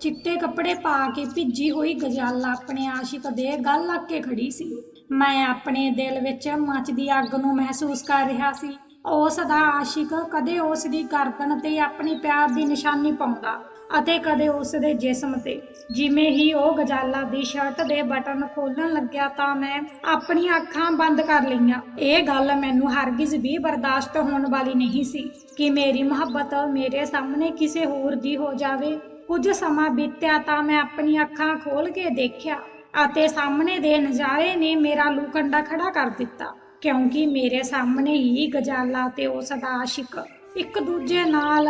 ਚਿੱਟੇ ਕੱਪੜੇ ਪਾ ਕੇ ਭਿੱਜੀ ਹੋਈ ਗਜਾਲਾ ਆਪਣੇ ਆਸ਼ਿਕ ਦੇ ਗੱਲ ਲੱਗ ਕੇ ਖੜੀ ਸੀ। ਮੈਂ ਆਪਣੇ ਦਿਲ ਵਿੱਚ ਮੱਚਦੀ ਅੱਗ ਨੂੰ ਮਹਿਸੂਸ ਕਰ ਰਿਹਾ ਸੀ। ਉਸ ਦਾ ਆਸ਼ਿਕ ਕਦੇ ਉਸ ਦੀ ਗਰਦਨ ਤੇ ਆਪਣੀ ਪਿਆਰ ਦੀ ਨਿਸ਼ਾਨੀ ਪਾਉਂਦਾ ਅਤੇ ਕਦੇ ਉਸ ਦੇ ਜਿਸਮ ਤੇ। ਜਿਵੇਂ ਹੀ ਉਹ ਗਜਾਲਾ ਦੀ ਸ਼ਰਟ ਦੇ ਬਟਨ ਖੋਲਣ ਲੱਗਿਆ ਤਾਂ ਮੈਂ ਆਪਣੀਆਂ ਅੱਖਾਂ ਬੰਦ ਕਰ ਲਈਆਂ। ਇਹ ਗੱਲ ਮੈਨੂੰ ਹਰਗਿਜ਼ ਵੀ ਬਰਦਾਸ਼ਤ ਹੋਣ ਵਾਲੀ ਨਹੀਂ ਸੀ ਕਿ ਮੇਰੀ ਮੁਹੱਬਤ ਮੇਰੇ ਸਾਹਮਣੇ ਕਿਸੇ ਹੋਰ ਦੀ ਹੋ ਜਾਵੇ। ਕੁਝ ਸਮਾਂ ਬੀਤਿਆ ਤਾਂ ਮੈਂ ਆਪਣੀਆਂ ਅੱਖਾਂ ਖੋਲ ਕੇ ਦੇਖਿਆ ਅਤੇ ਸਾਹਮਣੇ ਦੇ ਨਜ਼ਾਰੇ ਨੇ ਮੇਰਾ ਲੂ ਕੰਡਾ ਖੜਾ ਕਰ ਦਿੱਤਾ, ਕਿਉਂਕਿ ਮੇਰੇ ਸਾਹਮਣੇ ਹੀ ਗਜਾਲਾ ਤੇ ਉਸ ਦਾ ਆਸ਼ਿਕ ਇੱਕ ਦੂਜੇ ਨਾਲ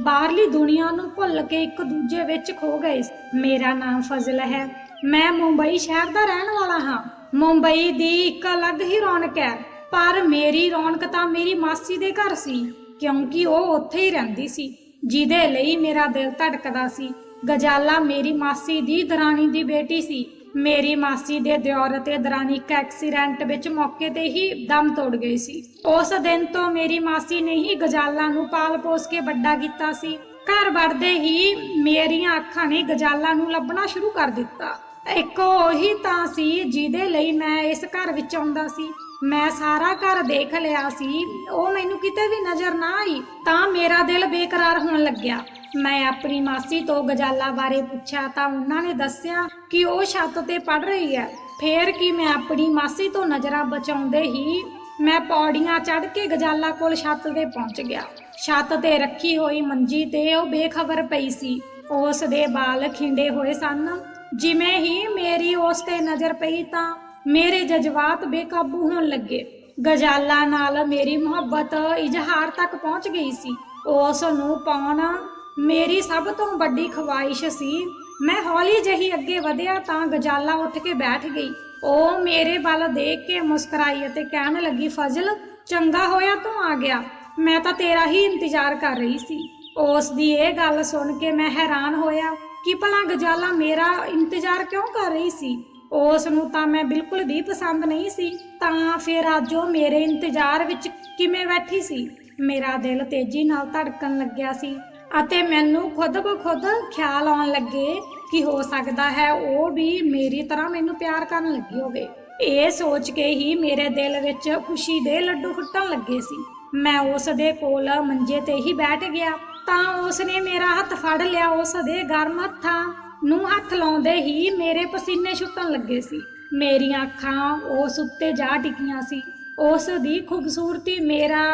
ਬਾਹਰਲੀ ਦੁਨੀਆ ਨੂੰ ਭੁੱਲ ਕੇ ਇੱਕ ਦੂਜੇ ਵਿੱਚ ਖੋ ਗਏ ਮੇਰਾ ਨਾਮ ਫਜ਼ਲ ਹੈ। ਮੈਂ ਮੁੰਬਈ ਸ਼ਹਿਰ ਦਾ ਰਹਿਣ ਵਾਲਾ ਹਾਂ। ਮੁੰਬਈ ਦੀ ਇੱਕ ਅਲੱਗ ਹੀ ਰੌਣਕ ਹੈ। ਪਰ ਮੇਰੀ ਰੌਣਕ ਤਾਂ ਮੇਰੀ ਮਾਸੀ ਦੇ ਘਰ ਸੀ, ਕਿਉਂਕਿ ਉਹ ਉੱਥੇ ਹੀ ਰਹਿੰਦੀ ਸੀ। ਜਿਹਦੇ ਲਈ ਮੇਰਾ ਦਿਲ ਧੜਕਦਾ ਸੀ। ਗਜਾਲਾ ਮੇਰੀ ਮਾਸੀ ਦੀ ਦਰਾਣੀ ਦੀ ਬੇਟੀ ਸੀ। ਮੇਰੀ ਮਾਸੀ ਦੇ ਦਿਓਰ ਅਤੇ ਦਰਾਣੀ ਇੱਕ ਐਕਸੀਡੈਂਟ ਵਿੱਚ ਮੌਕੇ ਤੇ ਹੀ ਦਮ ਤੋੜ ਗਈ ਸੀ। ਉਸ ਦਿਨ ਤੋਂ ਮੇਰੀ ਮਾਸੀ ਨੇ ਹੀ ਗਜਾਲਾ ਨੂੰ ਪਾਲ ਪੋਸ ਕੇ ਵੱਡਾ ਕੀਤਾ ਸੀ। ਘਰ ਵੜਦੇ ਹੀ ਮੇਰੀਆਂ ਅੱਖਾਂ ਨੇ ਗਜਾਲਾ ਨੂੰ ਲੱਭਣਾ ਸ਼ੁਰੂ ਕਰ ਦਿੱਤਾ। ਇੱਕ ਉਹੀ ਤਾਂ ਸੀ ਜਿਹਦੇ ਲਈ ਮੈਂ ਇਸ ਘਰ ਵਿੱਚ ਆਉਂਦਾ ਸੀ। ਮੈਂ ਸਾਰਾ ਘਰ ਦੇਖ ਲਿਆ ਸੀ, ਉਹ ਮੈਨੂੰ ਕਿਤੇ ਵੀ ਨਜ਼ਰ ਨਾ ਆਈ, ਤਾਂ ਮੇਰਾ ਦਿਲ ਬੇਕਰਾਰ ਹੋਣ ਲੱਗਿਆ। ਮੈਂ ਆਪਣੀ ਮਾਸੀ ਤੋਂ ਗਜਾਲਾ ਬਾਰੇ ਪੁੱਛਿਆ, ਤਾਂ ਉਹਨਾਂ ਨੇ ਦੱਸਿਆ ਕਿ ਉਹ ਛੱਤ ਤੇ ਪੜ ਰਹੀ ਹੈ। ਫੇਰ ਕਿ ਮੈਂ ਆਪਣੀ ਮਾਸੀ ਤੋਂ ਨਜ਼ਰਾਂ ਬਚਾਉਂਦੇ ਹੀ ਮੈਂ ਪੌੜੀਆਂ ਚੜ੍ਹ ਕੇ ਗਜਾਲਾ ਕੋਲ ਛੱਤ ਤੇ ਪਹੁੰਚ ਗਿਆ। ਛੱਤ ਤੇ ਰੱਖੀ ਹੋਈ ਮੰਜੀ ਤੇ ਉਹ ਬੇਖਬਰ ਪਈ ਸੀ। ਉਸ ਦੇ ਵਾਲ ਖਿੰਡੇ ਹੋਏ ਸਨ। ਜਿਵੇਂ ਹੀ ਮੇਰੀ ਉਸ ਤੇ ਨਜ਼ਰ ਪਈ ਤਾਂ ਮੇਰੇ ਜਜ਼ਬਾਤ ਬੇਕਾਬੂ ਹੋਣ ਲੱਗੇ। ਗਜਾਲਾ ਨਾਲ ਮੇਰੀ ਮੁਹੱਬਤ ਇਜ਼ਹਾਰ ਤੱਕ ਪਹੁੰਚ ਗਈ ਸੀ। ਉਸ ਨੂੰ ਪਾਉਣਾ ਮੇਰੀ ਸਭ ਤੋਂ ਵੱਡੀ ਖਵਾਇਸ਼ ਸੀ। ਮੈਂ ਹੌਲੀ ਜਹੀ ਅੱਗੇ ਵਧਿਆ ਤਾਂ ਗਜਾਲਾ ਉੱਠ ਕੇ ਬੈਠ ਗਈ। ਉਹ ਮੇਰੇ ਵੱਲ ਦੇਖ ਕੇ ਮੁਸਕਰਾਈ ਅਤੇ ਕਹਿਣ ਲੱਗੀ, ਫਜ਼ਲ, ਚੰਗਾ ਹੋਇਆ ਤੂੰ ਆ ਗਿਆ। ਮੈਂ ਤਾਂ ਤੇਰਾ ਹੀ ਇੰਤਜ਼ਾਰ ਕਰ ਰਹੀ ਸੀ। ਉਸ ਦੀ ਇਹ ਗੱਲ ਸੁਣ ਕੇ ਮੈਂ ਹੈਰਾਨ ਹੋਇਆ, ਕਿ ਭਲਾ ਗਜਾਲਾ ਮੇਰਾ ਇੰਤਜ਼ਾਰ ਕਿਉਂ ਕਰ ਰਹੀ ਸੀ? ਉਸ ਨੂੰ ਤਾਂ ਮੈਂ ਬਿਲਕੁਲ ਵੀ ਪਸੰਦ ਨਹੀਂ ਸੀ, ਤਾਂ ਫਿਰ ਅੱਜ ਉਹ ਮੇਰੇ ਇੰਤਜ਼ਾਰ ਵਿੱਚ ਕਿਵੇਂ ਬੈਠੀ ਸੀ? ਮੇਰਾ ਦਿਲ ਤੇਜ਼ੀ ਨਾਲ ਧੜਕਣ ਲੱਗਿਆ ਸੀ ਅਤੇ ਮੈਨੂੰ ਖੁਦ ਬ ਖੁਦ ਖਿਆਲ ਆਉਣ ਲੱਗੇ ਕਿ ਹੋ ਸਕਦਾ ਹੈ ਉਹ ਵੀ ਮੇਰੀ ਤਰ੍ਹਾਂ ਮੈਨੂੰ ਪਿਆਰ ਕਰਨ ਲੱਗੀ ਹੋਵੇ। ਇਹ ਸੋਚ ਕੇ ਹੀ ਮੇਰੇ ਦਿਲ ਵਿੱਚ ਖੁਸ਼ੀ ਦੇ ਲੱਡੂ ਫੁੱਟਣ ਲੱਗੇ ਸੀ। ਮੈਂ ਉਸ ਦੇ ਕੋਲ ਮੰਜੇ ਤੇ ਹੀ ਬੈਠ ਗਿਆ, ਤਾਂ ਉਸ ਨੇ ਮੇਰਾ ਹੱਥ ਫੜ ਲਿਆ ਉਸ ਦੇ ਗਰਮ ਹੱਥਾਂ ਨੂੰ ਹੱਥ ਲਾਉਂਦੇ ਹੀ ਮੇਰੇ ਪਸੀਨੇ ਛੁੱਟਣ ਲੱਗੇ ਸੀ। ਮੇਰੀਆਂ ਅੱਖਾਂ ਉਸ ਉੱਤੇ ਜਾ ਟਿਕੀਆਂ ਸੀ। ਉਸ ਦੀ ਖੂਬਸੂਰਤੀ ਮੇਰਾ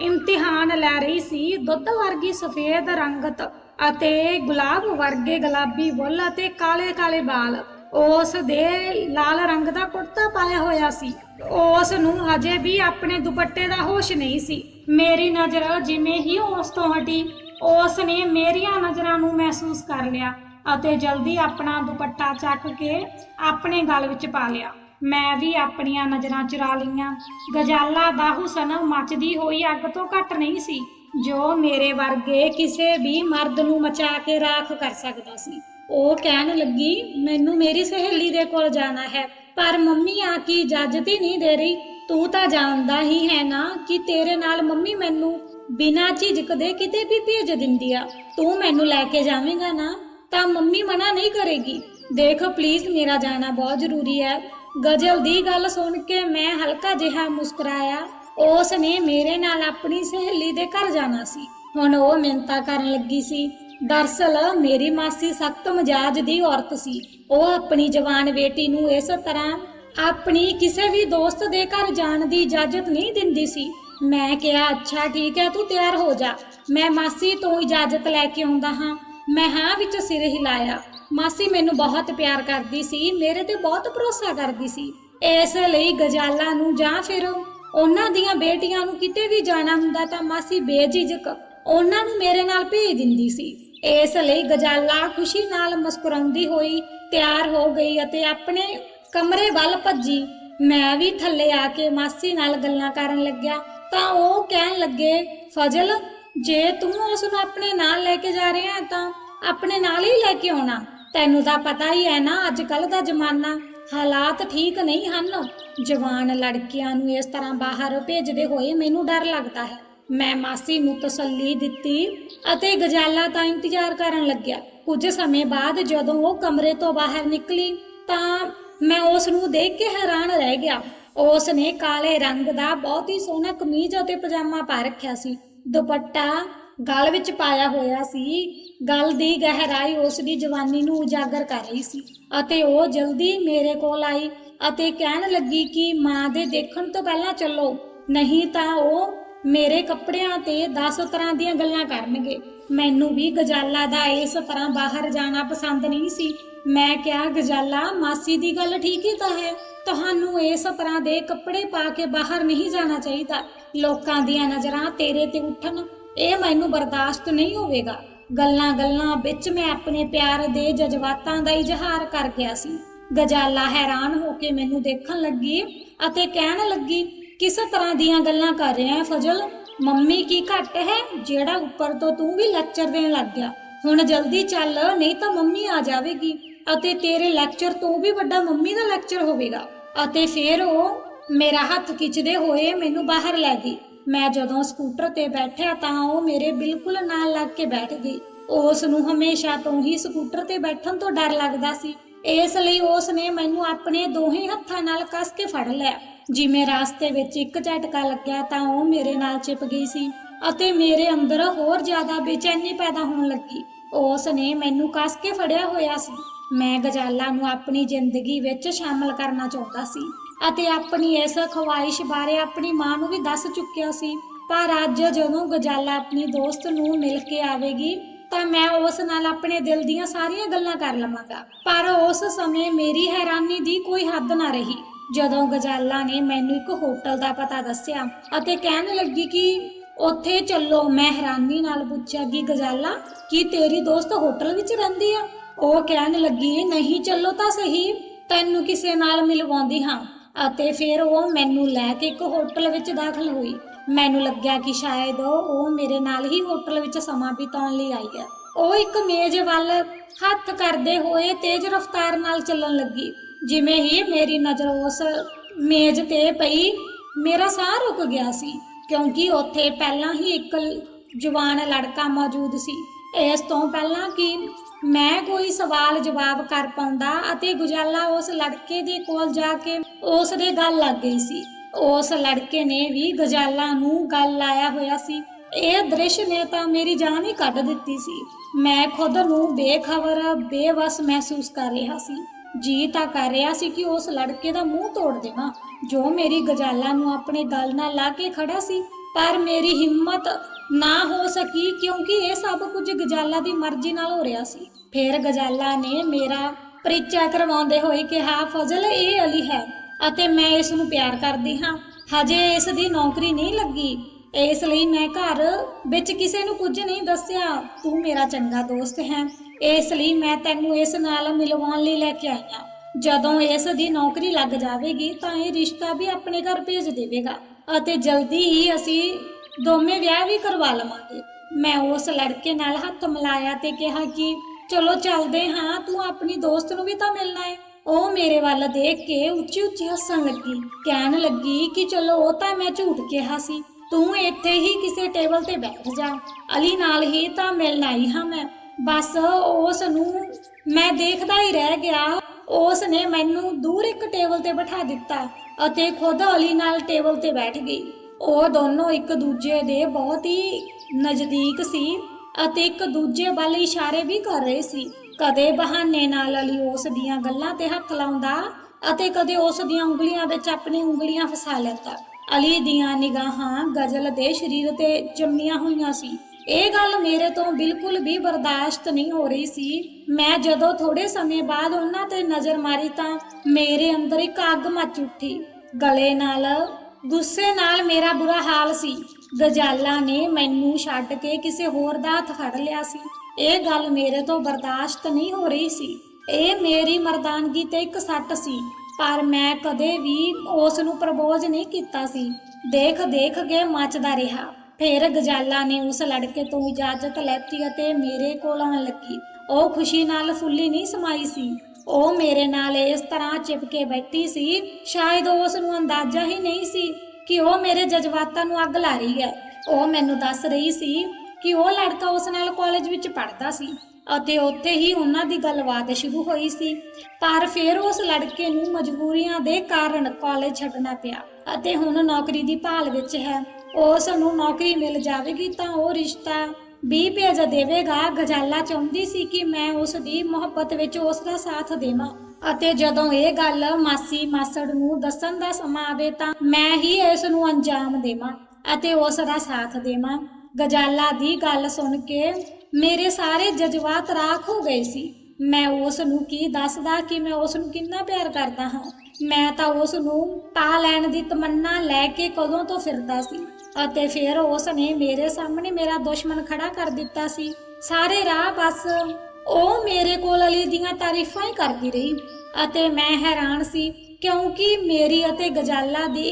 ਇਮਤਿਹਾਨ ਲੈ ਰਹੀ ਸੀ। ਦੁੱਧ ਵਰਗੀ ਸਫੇਦ ਰੰਗਤ ਅਤੇ ਗੁਲਾਬ ਵਰਗੇ ਗੁਲਾਬੀ ਬੁੱਲ ਅਤੇ ਕਾਲੇ ਕਾਲੇ ਵਾਲ ਉਸ ਦੇ ਲਾਲ ਰੰਗ ਦਾ ਕੁੜਤਾ ਪਾਇਆ ਹੋਇਆ ਸੀ। ਉਸ ਨੂੰ ਹਜੇ ਵੀ ਆਪਣੇ ਦੁਪੱਟੇ ਦਾ ਹੋਸ਼ ਨਹੀਂ ਸੀ। ਮੇਰੀ ਨਜ਼ਰ ਜਿਵੇਂ ਹੀ ਉਸ ਤੋਂ ਹਟੀ, ਉਸ ਨੇ ਮੇਰੀਆਂ ਨਜ਼ਰਾਂ ਨੂੰ ਮਹਿਸੂਸ ਕਰ ਲਿਆ। ਅਤੇ ਜਲਦੀ ਆਪਣਾ ਦੁਪੱਟਾ ਚੱਕ ਕੇ ਆਪਣੇ ਗਲ ਵਿੱਚ ਪਾ ਲਿਆ। ਮੈਂ ਵੀ ਆਪਣੀਆਂ ਨਜ਼ਰਾਂ ਚੁਰਾ ਲਈਆਂ। ਗਜਾਲਾ ਦਾ ਹੁਸਨ ਮੱਚਦੀ ਹੋਈ ਅੱਗ ਤੋਂ ਘੱਟ ਨਹੀਂ ਸੀ, ਜੋ ਮੇਰੇ ਵਰਗੇ ਕਿਸੇ ਵੀ ਮਰਦ ਨੂੰ ਮਚਾ ਕੇ ਰਾਖ ਕਰ ਸਕਦਾ ਸੀ। ਉਹ ਕਹਿਣ ਲੱਗੀ, ਮੈਨੂੰ ਮੇਰੀ ਸਹੇਲੀ ਦੇ ਕੋਲ ਜਾਣਾ ਹੈ, ਪਰ ਮੰਮੀ ਆ ਕੀ ਇਜਾਜ਼ਤ ਹੀ ਨਹੀਂ ਦੇ ਰਹੀ? ਤੂੰ ਤਾਂ ਜਾਣਦਾ ਹੀ ਹੈ ਨਾ ਕਿ ਤੇਰੇ ਨਾਲ ਮੰਮੀ ਮੈਨੂੰ ਬਿਨਾਂ ਝਿਜਕ ਦੇ ਕਿਤੇ ਵੀ ਭੇਜ ਦਿੰਦੀ ਆ। ਤੂੰ ਮੈਨੂੰ ਲੈ ਕੇ ਜਾਵੇਂਗਾ ਨਾ? ਤਾਂ ਮੰਮੀ ਮਨਾ ਨਹੀਂ ਕਰੇਗੀ। ਦੇਖ ਪਲੀਜ਼ ਮੇਰਾ ਜਾਣਾ ਬਹੁਤ ਜ਼ਰੂਰੀ ਹੈ। ਗਜ਼ਲ ਦੀ ਗੱਲ ਸੁਣ ਕੇ ਮੈਂ ਹਲਕਾ ਜਿਹਾ ਮੁਸਕਰਾਇਆ। ਉਸ ਨੇ ਮੇਰੇ ਨਾਲ ਆਪਣੀ ਸਹੇਲੀ ਦੇ ਘਰ ਜਾਣਾ ਸੀ। ਹੁਣ ਉਹ ਮਿੰਤਾ ਕਰਨ ਲੱਗੀ ਸੀ। ਦਰਸਲ ਮੇਰੀ ਮਾਸੀ ਸਖਤ ਮਜਾਜ ਦੀ ਔਰਤ ਸੀ। ਉਹ ਆਪਣੀ ਜਵਾਨ ਬੇਟੀ ਨੂੰ ਇਸ ਤਰ੍ਹਾਂ ਆਪਣੀ ਕਿਸੇ ਵੀ ਦੋਸਤ ਦੇ ਘਰ ਜਾਣ ਦੀ ਇਜਾਜ਼ਤ ਨਹੀਂ ਦਿੰਦੀ ਸੀ। ਮੈਂ ਕਿਹਾ, ਅੱਛਾ, ਠੀਕ ਹੈ, ਤੂੰ ਤਿਆਰ ਹੋ ਜਾ। ਮੈਂ ਮਾਸੀ ਤੋਂ ਇਜਾਜ਼ਤ ਲੈ ਕੇ ਆਉਂਦਾ ਹਾਂ। ਮੈਂ ਹਾਂ ਵਿੱਚ ਸਿਰ ਹਿਲਾਇਆ। ਮਾਸੀ ਮੈਨੂੰ ਬਹੁਤ ਪਿਆਰ ਕਰਦੀ ਸੀ, ਮੇਰੇ ਤੇ ਬਹੁਤ ਭਰੋਸਾ ਕਰਦੀ ਸੀ। ਇਸ ਲਈ ਗਜਾਲਾ ਨੂੰ ਜਾਂ ਫਿਰ ਉਹਨਾਂ ਦੀਆਂ ਬੇਟੀਆਂ ਨੂੰ ਕਿਤੇ ਵੀ ਜਾਣਾ ਹੁੰਦਾ ਤਾਂ ਮਾਸੀ ਬੇਝਿਜਕ ਉਹਨਾਂ ਨੂੰ ਮੇਰੇ ਨਾਲ ਭੇਜ ਦਿੰਦੀ ਸੀ। ਇਸ ਲਈ ਗਜਾਲਾ ਖੁਸ਼ੀ ਨਾਲ ਮੁਸਕਰਾਉਂਦੀ ਹੋਈ ਤਿਆਰ ਹੋ ਗਈ ਅਤੇ ਆਪਣੇ ਕਮਰੇ ਵੱਲ ਭੱਜੀ। ਮੈਂ ਵੀ ਥੱਲੇ ਆ ਕੇ ਮਾਸੀ ਨਾਲ ਗੱਲਾਂ ਕਰਨ ਲੱਗਿਆ ਤਾਂ ਉਹ ਕਹਿਣ ਲੱਗੇ, ਫਜ਼ਲ, ਜੇ ਤੂੰ ਉਸ ਨੂੰ ਆਪਣੇ ਨਾਲ ਲੈ ਕੇ ਜਾ ਰਿਹਾ ਤਾਂ ਆਪਣੇ ਨਾਲ ਹੀ ਲੈ ਕੇ ਆਉਣਾ। ਤੈਨੂੰ ਤਾਂ ਪਤਾ ਹੀ ਹੈ ਨਾ ਅੱਜ ਕੱਲ ਦਾ ਜ਼ਮਾਨਾ, ਹਾਲਾਤ ਠੀਕ ਨਹੀਂ ਹਨ। ਜਵਾਨ ਲੜਕੀਆਂ ਨੂੰ ਇਸ ਤਰ੍ਹਾਂ ਬਾਹਰ ਭੇਜਦੇ ਹੋਏ ਮੈਨੂੰ ਡਰ ਲੱਗਦਾ ਹੈ। ਮੈਂ ਮਾਸੀ ਨੂੰ ਤਸੱਲੀ ਦਿੱਤੀ ਅਤੇ ਗਜਾਲਾ ਦਾ ਇੰਤਜ਼ਾਰ ਕਰਨ ਲੱਗਿਆ। ਕੁਝ ਸਮੇਂ ਬਾਅਦ ਜਦੋਂ ਉਹ ਕਮਰੇ ਤੋਂ ਬਾਹਰ ਨਿਕਲੀ ਤਾਂ ਮੈਂ ਉਸ ਨੂੰ ਦੇਖ ਕੇ ਹੈਰਾਨ ਰਹਿ ਗਿਆ। ਉਸ ਨੇ ਕਾਲੇ ਰੰਗ ਦਾ ਬਹੁਤ ਹੀ ਸੋਹਣਾ ਕਮੀਜ਼ ਅਤੇ ਪਜਾਮਾ ਪਾ ਰੱਖਿਆ ਸੀ। ਦੁਪੱਟਾ ਗਲ ਵਿੱਚ ਪਾਇਆ ਹੋਇਆ ਸੀ। ਗਲ ਦੀ ਗਹਿਰਾਈ ਉਸ ਦੀ ਜਵਾਨੀ ਨੂੰ ਉਜਾਗਰ ਕਰ ਰਹੀ ਸੀ ਅਤੇ ਉਹ ਜਲਦੀ ਮੇਰੇ ਕੋਲ ਆਈ ਅਤੇ ਕਹਿਣ ਲੱਗੀ ਕਿ ਮਾਂ ਦੇ ਦੇਖਣ ਤੋਂ ਪਹਿਲਾਂ ਚੱਲੋ, ਨਹੀਂ ਤਾਂ ਉਹ ਮੇਰੇ ਕੱਪੜਿਆਂ ਤੇ 10 ਤਰ੍ਹਾਂ ਦੀਆਂ ਗੱਲਾਂ ਕਰਨਗੇ। ਮੈਨੂੰ ਵੀ ਗਜਾਲਾ ਦਾ ਇਸ ਤਰ੍ਹਾਂ ਬਾਹਰ ਜਾਣਾ ਪਸੰਦ ਨਹੀਂ ਸੀ। ਮੈਂ ਕਿਹਾ, ਗਜਾਲਾ, ਮਾਸੀ ਦੀ ਗੱਲ ਠੀਕ ਹੀ ਤਾਂ ਹੈ। ਤੁਹਾਨੂੰ ਇਸ ਤਰ੍ਹਾਂ ਦੇ ਕੱਪੜੇ ਪਾ ਕੇ ਬਾਹਰ ਨਹੀਂ ਜਾਣਾ ਚਾਹੀਦਾ। ਲੋਕਾਂ ਦੀਆਂ ਨਜ਼ਰਾਂ ਤੇਰੇ ਤੇ ਉੱਠਣ। ਇਹ ਮੈਨੂੰ ਬਰਦਾਸ਼ਤ ਨਹੀਂ ਹੋਵੇਗਾ। ਗੱਲਾਂ ਗੱਲਾਂ ਵਿੱਚ ਮੈਂ ਆਪਣੇ ਪਿਆਰ ਦੇ ਜਜ਼ਬਾਤਾਂ ਦਾ ਇਜ਼ਹਾਰ ਕਰ ਗਿਆ ਸੀ। ਗਜਾਲਾ ਹੈਰਾਨ ਹੋ ਕੇ ਮੈਨੂੰ ਦੇਖਣ ਲੱਗੀ ਅਤੇ ਕਹਿਣ ਲੱਗੀ, ਕਿਸ ਤਰ੍ਹਾਂ ਦੀਆਂ ਗੱਲਾਂ ਕਰ ਰਿਹਾ ਹੈ ਫਜ਼ਲ? ਮੰਮੀ ਕੀ ਘੱਟ ਹੈ? ਜਿਹੜਾ ਉੱਪਰ ਤੋਂ ਤੂੰ ਵੀ ਲੈਕਚਰ ਦੇਣ ਲੱਗ ਗਿਆ। ਹੁਣ ਜਲਦੀ ਚੱਲ, ਨਹੀਂ ਤਾਂ ਮੰਮੀ ਆ ਜਾਵੇਗੀ ਅਤੇ ਤੇਰੇ ਲੈਕਚਰ ਤੋਂ ਵੀ ਵੱਡਾ ਮੰਮੀ ਦਾ ਲੈਕਚਰ ਹੋਵੇਗਾ। ਅਤੇ ਫਿਰ ਉਹ ਮੇਰਾ ਹੱਥ ਖਿੱਚਦੇ ਹੋਏ ਮੈਨੂੰ ਬਾਹਰ ਲੈ ਗਈ। ਮੈਂ ਜਦੋਂ ਸਕੂਟਰ ਤੇ ਬੈਠਿਆ ਤਾਂ ਉਹ ਮੇਰੇ ਬਿਲਕੁਲ ਨਾਲ ਲੱਗ ਕੇ ਬੈਠ ਗਈ। ਉਸ ਨੂੰ ਹਮੇਸ਼ਾ ਤੋਂ ਹੀ ਸਕੂਟਰ ਤੇ ਬੈਠਣ ਤੋਂ ਡਰ ਲੱਗਦਾ ਸੀ। ਇਸ ਲਈ ਉਸ ਨੇ ਮੈਨੂੰ ਆਪਣੇ ਦੋਹੇ ਹੱਥਾਂ ਨਾਲ ਕੱਸ ਕੇ ਫੜ ਲਿਆ। ਜਿਵੇਂ ਰਾਸਤੇ ਵਿੱਚ ਇੱਕ ਝਟਕਾ ਲੱਗਿਆ ਤਾਂ ਉਹ ਮੇਰੇ ਨਾਲ ਚਿਪ ਗਈ ਸੀ ਅਤੇ ਮੇਰੇ ਅੰਦਰ ਹੋਰ ਜ਼ਿਆਦਾ ਬੇਚੈਨੀ ਪੈਦਾ ਹੋਣ ਲੱਗੀ। ਉਸ ਨੇ ਮੈਨੂੰ ਕੱਸ ਕੇ ਫੜਿਆ ਹੋਇਆ ਸੀ। ਮੈਂ ਗਜਾਲਾ ਨੂੰ ਆਪਣੀ ਜ਼ਿੰਦਗੀ ਵਿੱਚ ਸ਼ਾਮਲ ਕਰਨਾ ਚਾਹੁੰਦਾ ਸੀ। ਅਤੇ ਆਪਣੀ ਇਸ ਖਵਾਇਸ਼ ਬਾਰੇ ਆਪਣੀ ਮਾਂ ਨੂੰ ਵੀ ਦੱਸ ਚੁੱਕਿਆ ਸੀ। ਪਰ ਅੱਜ ਜਦੋਂ ਗਜਾਲਾ ਆਪਣੀ ਦੋਸਤ ਨੂੰ ਮਿਲ ਕੇ ਆਵੇਗੀ, ਤਾਂ ਮੈਂ ਉਸ ਨਾਲ ਆਪਣੇ ਦਿਲ ਦੀਆਂ ਸਾਰੀਆਂ ਗੱਲਾਂ ਕਰ ਲਵਾਂਗਾ। ਪਰ ਉਸ ਸਮੇਂ ਮੇਰੀ ਹੈਰਾਨੀ ਦੀ ਕੋਈ ਹੱਦ ਨਾ ਰਹੀ। ਜਦੋਂ ਗਜਾਲਾ ਨੇ ਮੈਨੂੰ ਇੱਕ ਹੋਟਲ ਦਾ ਪਤਾ ਦੱਸਿਆ ਅਤੇ ਕਹਿਣ ਲੱਗੀ ਕਿ ਉੱਥੇ ਚੱਲੋ, ਮੈਂ ਹੈਰਾਨੀ ਨਾਲ ਪੁੱਛਿਆ ਕਿ ਗਜਾਲਾ, ਕੀ ਤੇਰੀ ਦੋਸਤ ਹੋਟਲ ਵਿੱਚ ਰਹਿੰਦੀ ਆ? ਉਹ ਕਹਿਣ ਲੱਗੀ, ਨਹੀਂ, ਚੱਲੋ ਤਾਂ ਸਹੀ। ਤੈਨੂੰ ਕਿਸੇ ਨਾਲ ਮਿਲਵਾਉਂਦੀ ਹਾਂ। ਅਤੇ ਫਿਰ ਉਹ ਮੈਨੂੰ ਲੈ ਕੇ ਇੱਕ ਹੋਟਲ ਵਿੱਚ ਦਾਖਲ ਹੋਈ। ਮੈਨੂੰ ਲੱਗਿਆ ਕਿ ਸ਼ਾਇਦ ਉਹ ਮੇਰੇ ਨਾਲ ਹੀ ਹੋਟਲ ਵਿੱਚ ਸਮਾਂ ਬਿਤਾਉਣ ਲਈ ਆਈ ਹੈ। ਉਹ ਇੱਕ ਮੇਜ਼ ਵੱਲ ਹੱਥ ਕਰਦੇ ਹੋਏ ਤੇਜ਼ ਰਫ਼ਤਾਰ ਨਾਲ ਚੱਲਣ ਲੱਗੀ, ਜਿਵੇਂ ਹੀ ਮੇਰੀ ਨਜ਼ਰ ਉਸ ਮੇਜ਼ ਤੇ ਪਈ, ਮੇਰਾ ਸਾਹ ਰੁਕ ਗਿਆ ਸੀ, ਕਿਉਂਕਿ ਉੱਥੇ ਪਹਿਲਾਂ ਹੀ ਇੱਕ ਜਵਾਨ ਲੜਕਾ ਮੌਜੂਦ ਸੀ। ਇਸ ਤੋਂ ਪਹਿਲਾਂ ਕਿ ਮੈਂ ਕੋਈ ਸਵਾਲ ਜਵਾਬ ਕਰ ਪਾਉਂਦਾ ਅਤੇ ਗੁਜਾਲਾ ਉਸ ਲੜਕੇ ਦੇ ਕੋਲ ਜਾ ਕੇ ਉਸ ਦੇ ਗੱਲ ਲੱਗ ਗਈ ਸੀ। ਉਸ ਲੜਕੇ ਨੇ ਵੀ ਗਜਾਲਾ ਨੂੰ ਗੱਲ ਲਾਇਆ ਹੋਇਆ ਸੀ। ਇਹ ਦ੍ਰਿਸ਼ ਨੇ ਤਾਂ ਮੇਰੀ ਜਾਨ ਹੀ ਕੱਢ ਦਿੱਤੀ ਸੀ। ਮੈਂ ਖੁਦ ਨੂੰ ਬੇਖਬਰ, ਬੇਵਸ ਮਹਿਸੂਸ ਕਰ ਰਿਹਾ ਸੀ। ਜੀ ਤਾਂ ਕਰ ਰਿਹਾ ਸੀ ਕਿ ਉਸ ਲੜਕੇ ਦਾ ਮੂੰਹ ਤੋੜ ਦੇਵਾਂ। ਜੋ ਮੇਰੀ ਗਜਾਲਾ ਨੂੰ ਆਪਣੇ ਗਲ ਨਾਲ ਲਾ ਕੇ ਖੜਾ ਸੀ, ਪਰ ਮੇਰੀ ਹਿੰਮਤ ਨਾ ਹੋ ਸਕੀ ਕਿਉਂਕਿ ਇਹ ਸਭ ਕੁਝ ਗਜਾਲਾ ਦੀ ਮਰਜ਼ੀ ਨਾਲ ਹੋ ਰਿਹਾ ਸੀ। ਫਿਰ ਗਜਾਲਾ ਨੇ ਮੇਰਾ ਪਰਿਚੈ ਕਰਵਾਉਂਦੇ ਹੋਏ ਕਿਹਾ, ਫਜ਼ਲ, ਇਹ ਅਲੀ ਹੈ ਅਤੇ ਮੈਂ ਇਸ ਨੂੰ ਪਿਆਰ ਕਰਦੀ ਹਾਂ। ਹਜੇ ਇਸ ਦੀ ਨੌਕਰੀ ਨਹੀਂ ਲੱਗੀ। ਇਸ ਲਈ ਮੈਂ ਘਰ ਵਿੱਚ ਕਿਸੇ ਨੂੰ ਕੁਝ ਨਹੀਂ ਦੱਸਿਆ। ਤੂੰ ਮੇਰਾ ਚੰਗਾ ਦੋਸਤ ਹੈ। ਇਸ ਲਈ ਮੈਂ ਤੈਨੂੰ ਇਸ ਨਾਲ ਮਿਲਵਾਉਣ ਲਈ ਲੈ ਕੇ ਆਈ ਹਾਂ। ਜਦੋਂ ਇਸ ਦੀ ਨੌਕਰੀ ਲੱਗ ਜਾਵੇਗੀ ਤਾਂ ਇਹ ਰਿਸ਼ਤਾ ਵੀ ਆਪਣੇ ਘਰ ਭੇਜ ਦੇਵੇਗਾ ਅਤੇ ਜਲਦੀ ਹੀ ਅਸੀਂ ਦੋਵੇਂ ਵਿਆਹ ਵੀ ਕਰਵਾ ਲਵਾਂਗੇ। ਮੈਂ ਉਸ ਲੜਕੇ ਨਾਲ ਹੱਥ ਮਿਲਾਇਆ ਤੇ ਕਿਹਾ ਕਿ, ਚਲੋ ਚੱਲਦੇ ਹਾਂ, ਤੂੰ ਆਪਣੀ ਦੋਸਤ ਨੂੰ ਵੀ ਤਾਂ ਮਿਲਣਾ ਹੈ ਉਹ ਮੇਰੇ ਵੱਲ ਦੇਖ ਕੇ ਉੱਚੀ ਉੱਚੀ ਹੱਸਣ ਲੱਗੀ। ਕਹਿਣ ਲੱਗੀ ਕਿ, ਚਲੋ, ਉਹ ਤਾਂ ਮੈਂ ਝੂਠ ਕਿਹਾ ਸੀ। ਤੂੰ ਇੱਥੇ ਹੀ ਕਿਸੇ ਟੇਬਲ ਤੇ ਬੈਠ ਜਾ। ਅਲੀ ਨਾਲ ਹੀ ਤਾਂ ਮਿਲਣ ਆਈ ਹਾਂ ਮੈਂ। ਬਸ ਉਸ ਨੂੰ ਮੈਂ ਦੇਖਦਾ ਹੀ ਰਹਿ ਗਿਆ। ਉਸ ਨੇ ਮੈਨੂੰ ਦੂਰ ਇੱਕ ਟੇਬਲ ਤੇ ਬਿਠਾ ਦਿੱਤਾ ਅਤੇ ਖੁਦ ਅਲੀ ਨਾਲ ਟੇਬਲ ਤੇ ਬੈਠ ਗਈ। ਉਹ ਦੋਨੋਂ ਇੱਕ ਦੂਜੇ ਦੇ ਬਹੁਤ ਹੀ ਨਜ਼ਦੀਕ ਸੀ ਅਤੇ ਇੱਕ ਦੂਜੇ ਵੱਲ ਇਸ਼ਾਰੇ ਵੀ ਕਰ ਰਹੇ ਸੀ। ਕਦੇ ਬਹਾਨੇ ਨਾਲ ਅਲੀ ਉਸ ਦੀਆਂ ਗੱਲਾਂ ਤੇ ਹੱਥ ਲਾਉਂਦਾ ਅਤੇ ਕਦੇ ਉਸ ਦੀਆਂ ਉਂਗਲੀਆਂ ਵਿੱਚ ਆਪਣੀ ਉਂਗਲੀਆਂ ਫਸਾ ਲੈਂਦਾ। ਅਲੀ ਦੀਆਂ ਨਿਗਾਹਾਂ ਗਜ਼ਲ ਦੇ ਸਰੀਰ ਤੇ ਜੰਮੀਆਂ ਹੋਈਆਂ ਸੀ। ਇਹ ਗੱਲ ਮੇਰੇ ਤੋਂ ਬਿਲਕੁਲ ਵੀ ਬਰਦਾਸ਼ਤ ਨਹੀਂ ਹੋ ਰਹੀ ਸੀ। ਮੈਂ ਜਦੋਂ ਥੋੜੇ ਸਮੇਂ ਬਾਅਦ ਉਹਨਾਂ ਤੇ ਨਜ਼ਰ ਮਾਰੀ ਤਾਂ ਮੇਰੇ ਅੰਦਰ ਇੱਕ ਅੱਗ ਮੱਚ ਉੱਠੀ। ਗਲੇ ਨਾਲ ਗੁੱਸੇ ਨਾਲ ਮੇਰਾ ਬੁਰਾ ਹਾਲ ਸੀ। ਗਜਾਲਾ ਨੇ ਮੈਨੂੰ ਛੱਡ ਕੇ ਕਿਸੇ ਹੋਰ ਦਾ ਹੱਥ ਫੜ ਲਿਆ ਸੀ। ਇਹ ਗੱਲ ਮੇਰੇ ਤੋਂ ਬਰਦਾਸ਼ਤ ਨਹੀਂ ਹੋ ਰਹੀ ਸੀ। ਇਹ ਮੇਰੀ ਮਰਦਾਨਗੀ ਤੇ ਇੱਕ ਸੱਟ ਸੀ, ਪਰ ਮੈਂ ਕਦੇ ਵੀ ਉਸ ਨੂੰ ਪ੍ਰਪੋਜ਼ ਨਹੀਂ ਕੀਤਾ ਸੀ। ਦੇਖ ਦੇਖ ਕੇ ਮੱਚਦਾ ਰਿਹਾ। ਫਿਰ ਗਜਾਲਾ ਨੇ ਉਸ ਲੜਕੇ ਤੋਂ ਇਜਾਜ਼ਤ ਲੈਤੀ ਅਤੇ ਮੇਰੇ ਕੋਲ ਆਉਣ ਲੱਗੀ। ਉਹ ਖੁਸ਼ੀ ਨਾਲ ਫੁੱਲੀ ਨਹੀਂ ਸਮਾਈ ਸੀ। ਉਹ ਮੇਰੇ ਨਾਲ ਇਸ ਤਰ੍ਹਾਂ ਚਿਪਕੇ ਬੈਠੀ ਸੀ, ਸ਼ਾਇਦ ਉਸ ਨੂੰ ਅੰਦਾਜ਼ਾ ਹੀ ਨਹੀਂ ਸੀ ਕਿ ਉਹ ਮੇਰੇ ਜਜ਼ਬਾਤਾਂ ਨੂੰ ਅੱਗ ਲਾ ਰਹੀ ਹੈ। ਉਹ ਮੈਨੂੰ ਦੱਸ ਰਹੀ ਸੀ ਕਿ ਉਹ ਲੜਕਾ ਉਸ ਨਾਲ ਕਾਲਜ ਵਿੱਚ ਪੜ੍ਹਦਾ ਸੀ ਅਤੇ ਉੱਥੇ ਹੀ ਉਹਨਾਂ ਦੀ ਗੱਲਬਾਤ ਸ਼ੁਰੂ ਹੋਈ ਸੀ। ਪਰ ਫਿਰ ਉਸ ਲੜਕੇ ਨੂੰ ਮਜਬੂਰੀਆਂ ਦੇ ਕਾਰਨ ਕਾਲਜ ਛੱਡਣਾ ਪਿਆ ਅਤੇ ਹੁਣ ਨੌਕਰੀ ਦੀ ਭਾਲ ਵਿੱਚ ਹੈ। ਉਸ ਨੂੰ ਨੌਕਰੀ ਮਿਲ ਜਾਵੇਗੀ ਤਾਂ ਉਹ ਰਿਸ਼ਤਾ ਵੀ ਭੇਜ ਦੇਵੇਗਾ, ਗਜਾਲਾ ਚਾਹੁੰਦੀ ਸੀ ਕਿ ਮੈਂ ਉਸ ਦੀ ਮੁਹੱਬਤ ਵਿੱਚ ਉਸ ਦਾ ਸਾਥ ਦੇਵਾਂ। ਅਤੇ ਜਦੋਂ ਇਹ ਗੱਲ ਮਾਸੀ ਮਾਸੜ ਨੂੰ ਦੱਸਣ ਦਾ ਸਮਾਂ ਆਵੇ ਤਾਂ ਮੈਂ ਹੀ ਇਸ ਨੂੰ ਅੰਜਾਮ ਦੇਵਾਂ ਅਤੇ ਉਸ ਦਾ ਸਾਥ ਦੇਵਾਂ। ਗਜਾਲਾ ਦੀ ਗੱਲ ਸੁਣ ਕੇ ਮੇਰੇ ਸਾਰੇ ਜਜ਼ਬਾਤ ਰਾਖ ਹੋ ਗਏ ਸੀ। ਮੈਂ ਉਸ ਨੂੰ ਕੀ ਦੱਸਦਾ ਕਿ ਮੈਂ ਉਸ ਨੂੰ ਕਿੰਨਾ ਪਿਆਰ ਕਰਦਾ ਹਾਂ? ਮੈਂ ਤਾਂ ਉਸ ਨੂੰ ਪਾ ਲੈਣ ਦੀ ਤਮੰਨਾ ਲੈ ਕੇ ਕਦੋਂ ਤੋਂ ਫਿਰਦਾ ਸੀ? ਅਤੇ ਫਿਰ ਉਸ ਨੇ ਮੇਰੇ ਸਾਹਮਣੇ ਮੇਰਾ ਦੁਸ਼ਮਣ ਖੜਾ ਕਰ ਦਿੱਤਾ ਸੀ। ਸਾਰੇ ਰਾਹ ਬਸ ਉਹ ਮੇਰੇ ਕੋਲ ਅਲੀ ਦੀਆਂ ਤਾਰੀਫਾਂ ਹੀ ਕਰਦੀ ਰਹੀ ਅਤੇ ਮੈਂ ਹੈਰਾਨ ਸੀ ਕਿਉਂਕਿ ਮੇਰੀ ਅਤੇ ਗਜਾਲਾ ਦੀ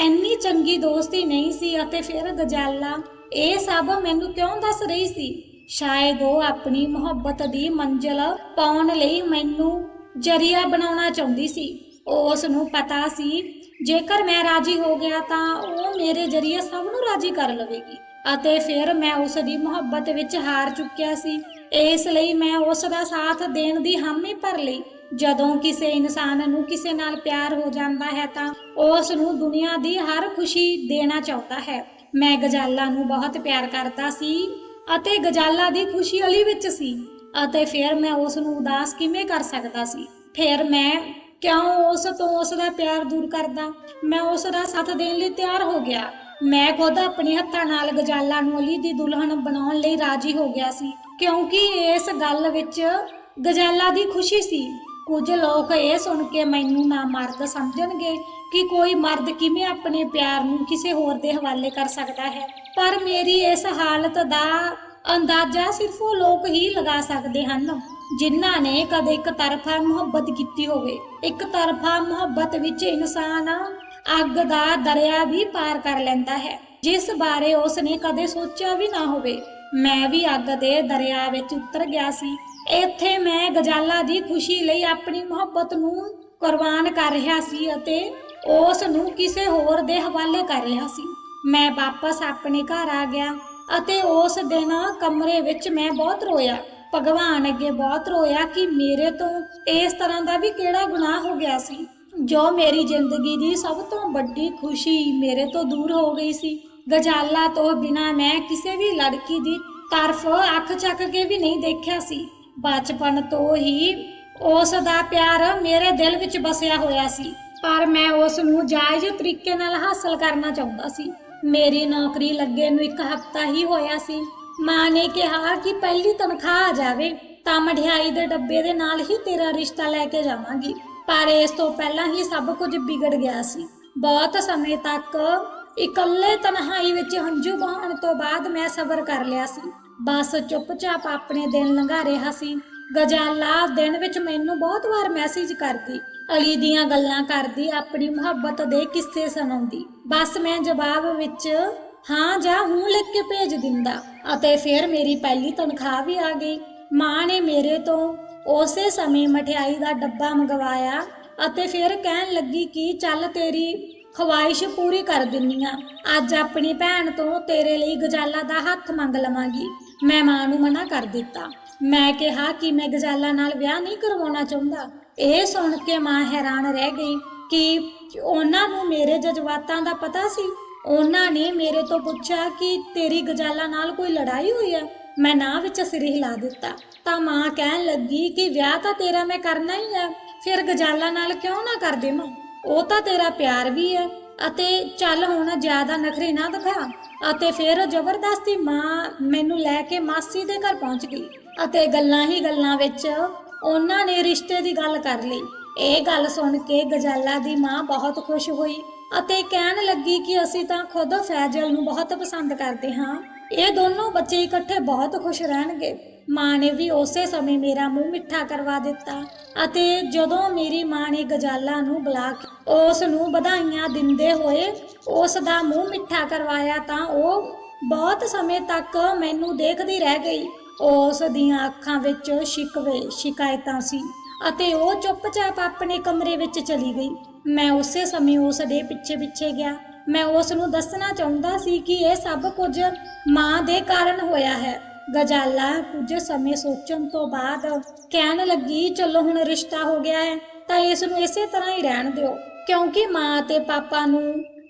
ਇੰਨੀ ਚੰਗੀ ਦੋਸਤੀ ਨਹੀਂ ਸੀ ਅਤੇ ਫਿਰ ਗਜਾਲਾ, ਇਹ ਸਭ ਮੈਨੂੰ ਕਿਉਂ ਦੱਸ ਰਹੀ ਸੀ? ਸ਼ਾਇਦ ਉਹ ਆਪਣੀ ਮੁਹੱਬਤ ਦੀ ਮੰਜ਼ਲ ਪਾਉਣ ਲਈ ਮੈਨੂੰ ਜਰੀਆ ਬਣਾਉਣਾ ਚਾਹੁੰਦੀ ਸੀ। ਉਸ ਨੂੰ ਪਤਾ ਸੀ ਜੇਕਰ ਮੈਂ ਰਾਜੀ ਹੋ ਗਿਆ ਤਾਂ ਉਹ ਮੇਰੇ ਜਰੀਏ ਸਭ ਨੂੰ ਰਾਜੀ ਕਰ ਲਵੇਗੀ ਅਤੇ ਫਿਰ ਮੈਂ ਉਸ ਦੀ ਮੁਹੱਬਤ ਵਿੱਚ ਹਾਰ ਚੁੱਕਿਆ ਸੀ। ਇਸ ਲਈ ਮੈਂ ਉਸ ਦਾ ਸਾਥ ਦੇਣ ਦੀ ਹਾਮੀ ਭਰ ਲਈ। ਜਦੋਂ ਕਿਸੇ ਇਨਸਾਨ ਨੂੰ ਕਿਸੇ ਨਾਲ ਪਿਆਰ ਹੋ ਜਾਂਦਾ ਹੈ ਤਾਂ ਉਸ ਨੂੰ ਦੁਨੀਆ ਦੀ ਹਰ ਖੁਸ਼ੀ ਦੇਣਾ ਚਾਹੁੰਦਾ ਹੈ। ਮੈਂ ਗਜਾਲਾ ਨੂੰ ਬਹੁਤ ਪਿਆਰ ਕਰਦਾ ਸੀ ਅਤੇ ਗਜਾਲਾ ਦੀ ਖੁਸ਼ੀ ਅਲੀ ਵਿੱਚ ਸੀ ਅਤੇ ਫਿਰ ਮੈਂ ਉਸ ਨੂੰ ਉਦਾਸ ਕਿਵੇਂ ਕਰ ਸਕਦਾ ਸੀ? ਫਿਰ ਮੈਂ ਕਿਉਂ ਉਸ ਤੋਂ ਉਸ ਦਾ ਪਿਆਰ ਦੂਰ ਕਰਦਾ? ਮੈਂ ਉਸ ਦਾ ਸਾਥ ਦੇਣ ਲਈ ਤਿਆਰ ਹੋ ਗਿਆ। ਮੈਂ ਖੁਦ ਆਪਣੇ ਹੱਥਾਂ ਨਾਲ ਗਜਾਲਾ ਨੂੰ ਅਲੀ ਦੀ ਦੁਲਹਨ ਬਣਾਉਣ ਲਈ ਰਾਜੀ ਹੋ ਗਿਆ ਸੀ, ਕਿਉਂਕਿ ਇਸ ਗੱਲ ਵਿੱਚ ਗਜਾਲਾ ਦੀ ਖੁਸ਼ੀ ਸੀ। ਕੁਝ ਲੋਕ ਇਹ ਸੁਣ ਕੇ ਮੈਨੂੰ ਨਾ ਮਰਦ ਸਮਝਣਗੇ ਕਿ ਕੋਈ ਮਰਦ ਕਿਵੇਂ ਆਪਣੇ ਪਿਆਰ ਨੂੰ ਕਿਸੇ ਹੋਰ ਦੇ ਹਵਾਲੇ ਕਰ ਸਕਦਾ ਹੈ। ਪਰ ਮੇਰੀ ਇਸ ਹਾਲਤ ਦਾ ਅੰਦਾਜ਼ਾ ਸਿਰਫ ਉਹ ਲੋਕ ਹੀ ਲਗਾ ਸਕਦੇ ਹਨ। ਜਿਨ੍ਹਾਂ ਨੇ ਕਦੇ ਇੱਕ ਤਰਫਾ ਮੁਹੱਬਤ ਕੀਤੀ ਹੋਵੇ, ਇੱਕ ਤਰਫਾ ਮੁਹੱਬਤ ਵਿੱਚ ਇਨਸਾਨ ਅੱਗ ਦਾ ਦਰਿਆ ਵੀ ਪਾਰ ਕਰ ਲੈਂਦਾ ਹੈ। ਜਿਸ ਬਾਰੇ ਉਸ ਨੇ ਕਦੇ ਸੋਚਿਆ ਵੀ ਨਾ ਹੋਵੇ। ਮੈਂ ਵੀ ਅੱਗ ਦੇ ਦਰਿਆ ਵਿੱਚ ਉਤਰ ਗਿਆ ਸੀ। ਇੱਥੇ ਮੈਂ ਗਜਾਲਾ ਦੀ ਖੁਸ਼ੀ ਲਈ ਆਪਣੀ ਮੁਹੱਬਤ ਨੂੰ ਕੁਰਬਾਨ ਕਰ ਰਿਹਾ ਸੀ ਅਤੇ ਉਸ ਨੂੰ ਕਿਸੇ ਹੋਰ ਦੇ ਹਵਾਲੇ ਕਰ ਰਿਹਾ ਸੀ। ਮੈਂ ਵਾਪਸ ਆਪਣੇ ਘਰ ਆ ਗਿਆ ਅਤੇ ਉਸ ਦਿਨ ਕਮਰੇ ਵਿੱਚ ਮੈਂ ਬਹੁਤ ਰੋਇਆ। ਭਗਵਾਨ ਅੱਗੇ ਬਹੁਤ ਰੋਇਆ ਕਿ ਮੇਰੇ ਤੋਂ ਇਸ ਤਰ੍ਹਾਂ ਦਾ ਵੀ ਕਿਹੜਾ ਗੁਨਾਹ ਹੋ ਗਿਆ ਸੀ? ਜੋ ਮੇਰੀ ਜ਼ਿੰਦਗੀ ਦੀ ਸਭ ਤੋਂ ਵੱਡੀ ਖੁਸ਼ੀ ਮੇਰੇ ਤੋਂ ਦੂਰ ਹੋ ਗਈ ਸੀ। ਗਜਾਲਾ ਤੋਂ ਬਿਨਾ ਮੈਂ ਕਿਸੇ ਵੀ ਲੜਕੀ ਦੀ ਤਰਫ ਅੱਖ ਚੱਕ ਕੇ ਵੀ ਨਹੀਂ ਦੇਖਿਆ ਸੀ। ਬਚਪਨ ਤੋਂ ਹੀ ਉਸ ਦਾ ਪਿਆਰ ਮੇਰੇ ਦਿਲ ਵਿੱਚ ਵਸਿਆ ਹੋਇਆ ਸੀ। ਪਰ ਮੈਂ ਉਸ ਨੂੰ ਜਾਇਜ਼ ਤਰੀਕੇ ਨਾਲ ਹਾਸਲ ਕਰਨਾ ਚਾਹੁੰਦਾ ਸੀ। ਮੇਰੀ ਨੌਕਰੀ ਲੱਗੇ ਨੂੰ ਇੱਕ ਹਫ਼ਤਾ ਹੀ ਹੋਇਆ ਸੀ। ਮਾਂ ਨੇ ਕਿਹਾ ਕਿ ਪਹਿਲੀ ਤਨਖਾਹ ਆ ਜਾਵੇ, ਤਾਂ ਮਠਿਆਈ ਦੇ ਡੱਬੇ ਦੇ ਨਾਲ ਹੀ ਤੇਰਾ ਰਿਸ਼ਤਾ ਲੈ ਕੇ ਜਾਵਾਂਗੀ। ਪਰ ਇਸ ਤੋਂ ਪਹਿਲਾਂ ਹੀ ਸਭ ਕੁਝ ਵਿਗੜ ਗਿਆ ਸੀ। ਬਹੁਤ ਸਮੇਂ ਤੱਕ ਇਕੱਲੇ ਤਨਹਾਈ ਵਿੱਚ ਹੰਝੂ ਬਹਾਉਣ ਤੋਂ ਬਾਅਦ ਮੈਂ ਸਬਰ ਕਰ ਲਿਆ ਸੀ। ਬਸ ਚੁੱਪਚਾਪ ਆਪਣੇ ਦਿਨ ਲੰਘਾ ਰਿਹਾ ਸੀ। ਗਜਾਲਾ ਦਿਨ ਵਿੱਚ ਮੈਨੂੰ ਬਹੁਤ ਵਾਰ ਮੈਸੇਜ ਕਰਦੀ, ਅਲੀ ਦੀਆਂ ਗੱਲਾਂ ਕਰਦੀ, ਆਪਣੀ ਮੁਹੱਬਤ ਦੇ ਕਿੱਸੇ ਸੁਣਾਉਂਦੀ। ਬਸ ਮੈਂ ਜਵਾਬ ਵਿੱਚ ਹਾਂ, ਜਾਂ ਹੂੰ ਲਿਖ ਕੇ ਭੇਜ ਦਿੰਦਾ। ਅਤੇ ਫਿਰ ਮੇਰੀ ਪਹਿਲੀ ਤਨਖਾਹ ਵੀ ਆ ਗਈ। ਮਾਂ ਨੇ ਮੇਰੇ ਤੋਂ ਉਸੇ ਸਮੇਂ ਮਠਿਆਈ ਦਾ ਡੱਬਾ ਮੰਗਵਾਇਆ ਅਤੇ ਫਿਰ ਕਹਿਣ ਲੱਗੀ ਕਿ ਚੱਲ ਤੇਰੀ ਖਵਾਇਸ਼ ਪੂਰੀ ਕਰ ਦਿੰਨੀ ਆ। ਅੱਜ ਆਪਣੀ ਭੈਣ ਤੋਂ ਤੇਰੇ ਲਈ ਗਜਾਲਾ ਦਾ ਹੱਥ ਮੰਗ ਲਵਾਂਗੀ। ਮੈਂ ਮਾਂ ਨੂੰ ਮਨਾ ਕਰ ਦਿੱਤਾ। ਮੈਂ ਕਿਹਾ ਕਿ ਮੈਂ ਗਜਾਲਾ ਨਾਲ ਵਿਆਹ ਨਹੀਂ ਕਰਵਾਉਣਾ ਚਾਹੁੰਦਾ। ਇਹ ਸੁਣ ਕੇ ਮਾਂ ਹੈਰਾਨ ਰਹਿ ਗਈ ਕਿ ਉਹਨਾਂ ਨੂੰ ਮੇਰੇ ਜਜ਼ਬਾਤਾਂ ਦਾ ਪਤਾ ਸੀ। ਉਹਨਾਂ ਨੇ ਮੇਰੇ ਤੋਂ ਪੁੱਛਿਆ ਕਿ ਤੇਰੀ ਗਜਾਲਾ ਨਾਲ ਕੋਈ ਲੜਾਈ ਹੋਈ ਹੈ ਮੈਂ ਨਾ ਵਿੱਚ ਸਿਰ ਹਿਲਾ ਦਿੱਤਾ। ਤਾਂ ਮਾਂ ਕਹਿਣ ਲੱਗੀ ਕਿ ਵਿਆਹ ਤਾਂ ਤੇਰਾ ਮੈਂ ਕਰਨਾ ਹੀ ਆ। ਫਿਰ ਗਜਾਲਾ ਨਾਲ ਕਿਉਂ ਨਾ ਕਰ ਦੇਵਾਂ ਉਹ ਤਾਂ ਤੇਰਾ ਪਿਆਰ ਵੀ ਹੈ ਅਤੇ ਚੱਲ ਹੁਣ ਜ਼ਿਆਦਾ ਨਖਰੇ ਨਾ ਦਿਖਾ। ਅਤੇ ਫਿਰ ਜ਼ਬਰਦਸਤੀ ਮਾਂ ਮੈਨੂੰ ਲੈ ਕੇ ਮਾਸੀ ਦੇ ਘਰ ਪਹੁੰਚ ਗਈ। ਅਤੇ ਗੱਲਾਂ ਹੀ ਗੱਲਾਂ ਵਿੱਚ ਉਹਨਾਂ ਨੇ ਰਿਸ਼ਤੇ ਦੀ ਗੱਲ ਕਰ ਲਈ। ਇਹ ਗੱਲ ਸੁਣ ਕੇ ਗਜਾਲਾ ਦੀ ਮਾਂ ਬਹੁਤ ਖੁਸ਼ ਹੋਈ। ਅਤੇ ਕਹਿਣ ਲੱਗੀ ਕਿ ਅਸੀਂ ਤਾਂ ਖੁਦ ਫੈਜ਼ਲ ਨੂੰ ਬਹੁਤ ਪਸੰਦ ਕਰਦੇ ਹਾਂ। ਇਹ ਦੋਨੋਂ ਬੱਚੇ ਇਕੱਠੇ ਬਹੁਤ ਖੁਸ਼ ਰਹਿਣਗੇ। ਮਾਂ ਨੇ ਵੀ ਉਸੇ ਸਮੇਂ ਮੇਰਾ ਮੂੰਹ ਮਿੱਠਾ ਕਰਵਾ ਦਿੱਤਾ ਅਤੇ ਜਦੋਂ ਮੇਰੀ ਮਾਂ ਨੇ ਗਜਾਲਾ ਨੂੰ ਬੁਲਾ ਕੇ ਉਸ ਨੂੰ ਵਧਾਈਆਂ ਦਿੰਦੇ ਹੋਏ ਉਸ ਦਾ ਮੂੰਹ ਮਿੱਠਾ ਕਰਵਾਇਆ ਤਾਂ ਉਹ ਬਹੁਤ ਸਮੇਂ ਤੱਕ ਮੈਨੂੰ ਦੇਖਦੀ ਰਹਿ ਗਈ। ਉਸ ਦੀਆਂ ਅੱਖਾਂ ਵਿੱਚ ਸ਼ਿਕਵੇ, ਸ਼ਿਕਾਇਤਾਂ ਸੀ ਅਤੇ ਉਹ ਚੁੱਪਚਾਪ ਆਪਣੇ ਕਮਰੇ ਵਿੱਚ ਚਲੀ ਗਈ। ਮੈਂ ਉਸੇ ਸਮੇਂ ਉਸ ਦੇ ਪਿੱਛੇ ਪਿੱਛੇ ਗਿਆ। ਮੈਂ ਉਸ ਨੂੰ ਦੱਸਣਾ ਚਾਹੁੰਦਾ ਸੀ ਕਿ ਇਹ ਸਭ ਕੁਝ ਮਾਂ ਦੇ ਕਾਰਨ ਹੋਇਆ ਹੈ। ਗਜਾਲਾ ਕੁਝ ਸਮੇਂ ਸੋਚਣ ਤੋਂ ਬਾਅਦ ਕਹਿਣ ਲੱਗੀ, ਚਲੋ ਹੁਣ ਰਿਸ਼ਤਾ ਹੋ ਗਿਆ ਹੈ, ਤਾਂ ਇਸ ਨੂੰ ਇਸੇ ਤਰ੍ਹਾਂ ਹੀ ਰਹਿਣ ਦਿਓ। ਕਿਉਂਕਿ ਮਾਂ ਤੇ ਪਾਪਾ ਨੂੰ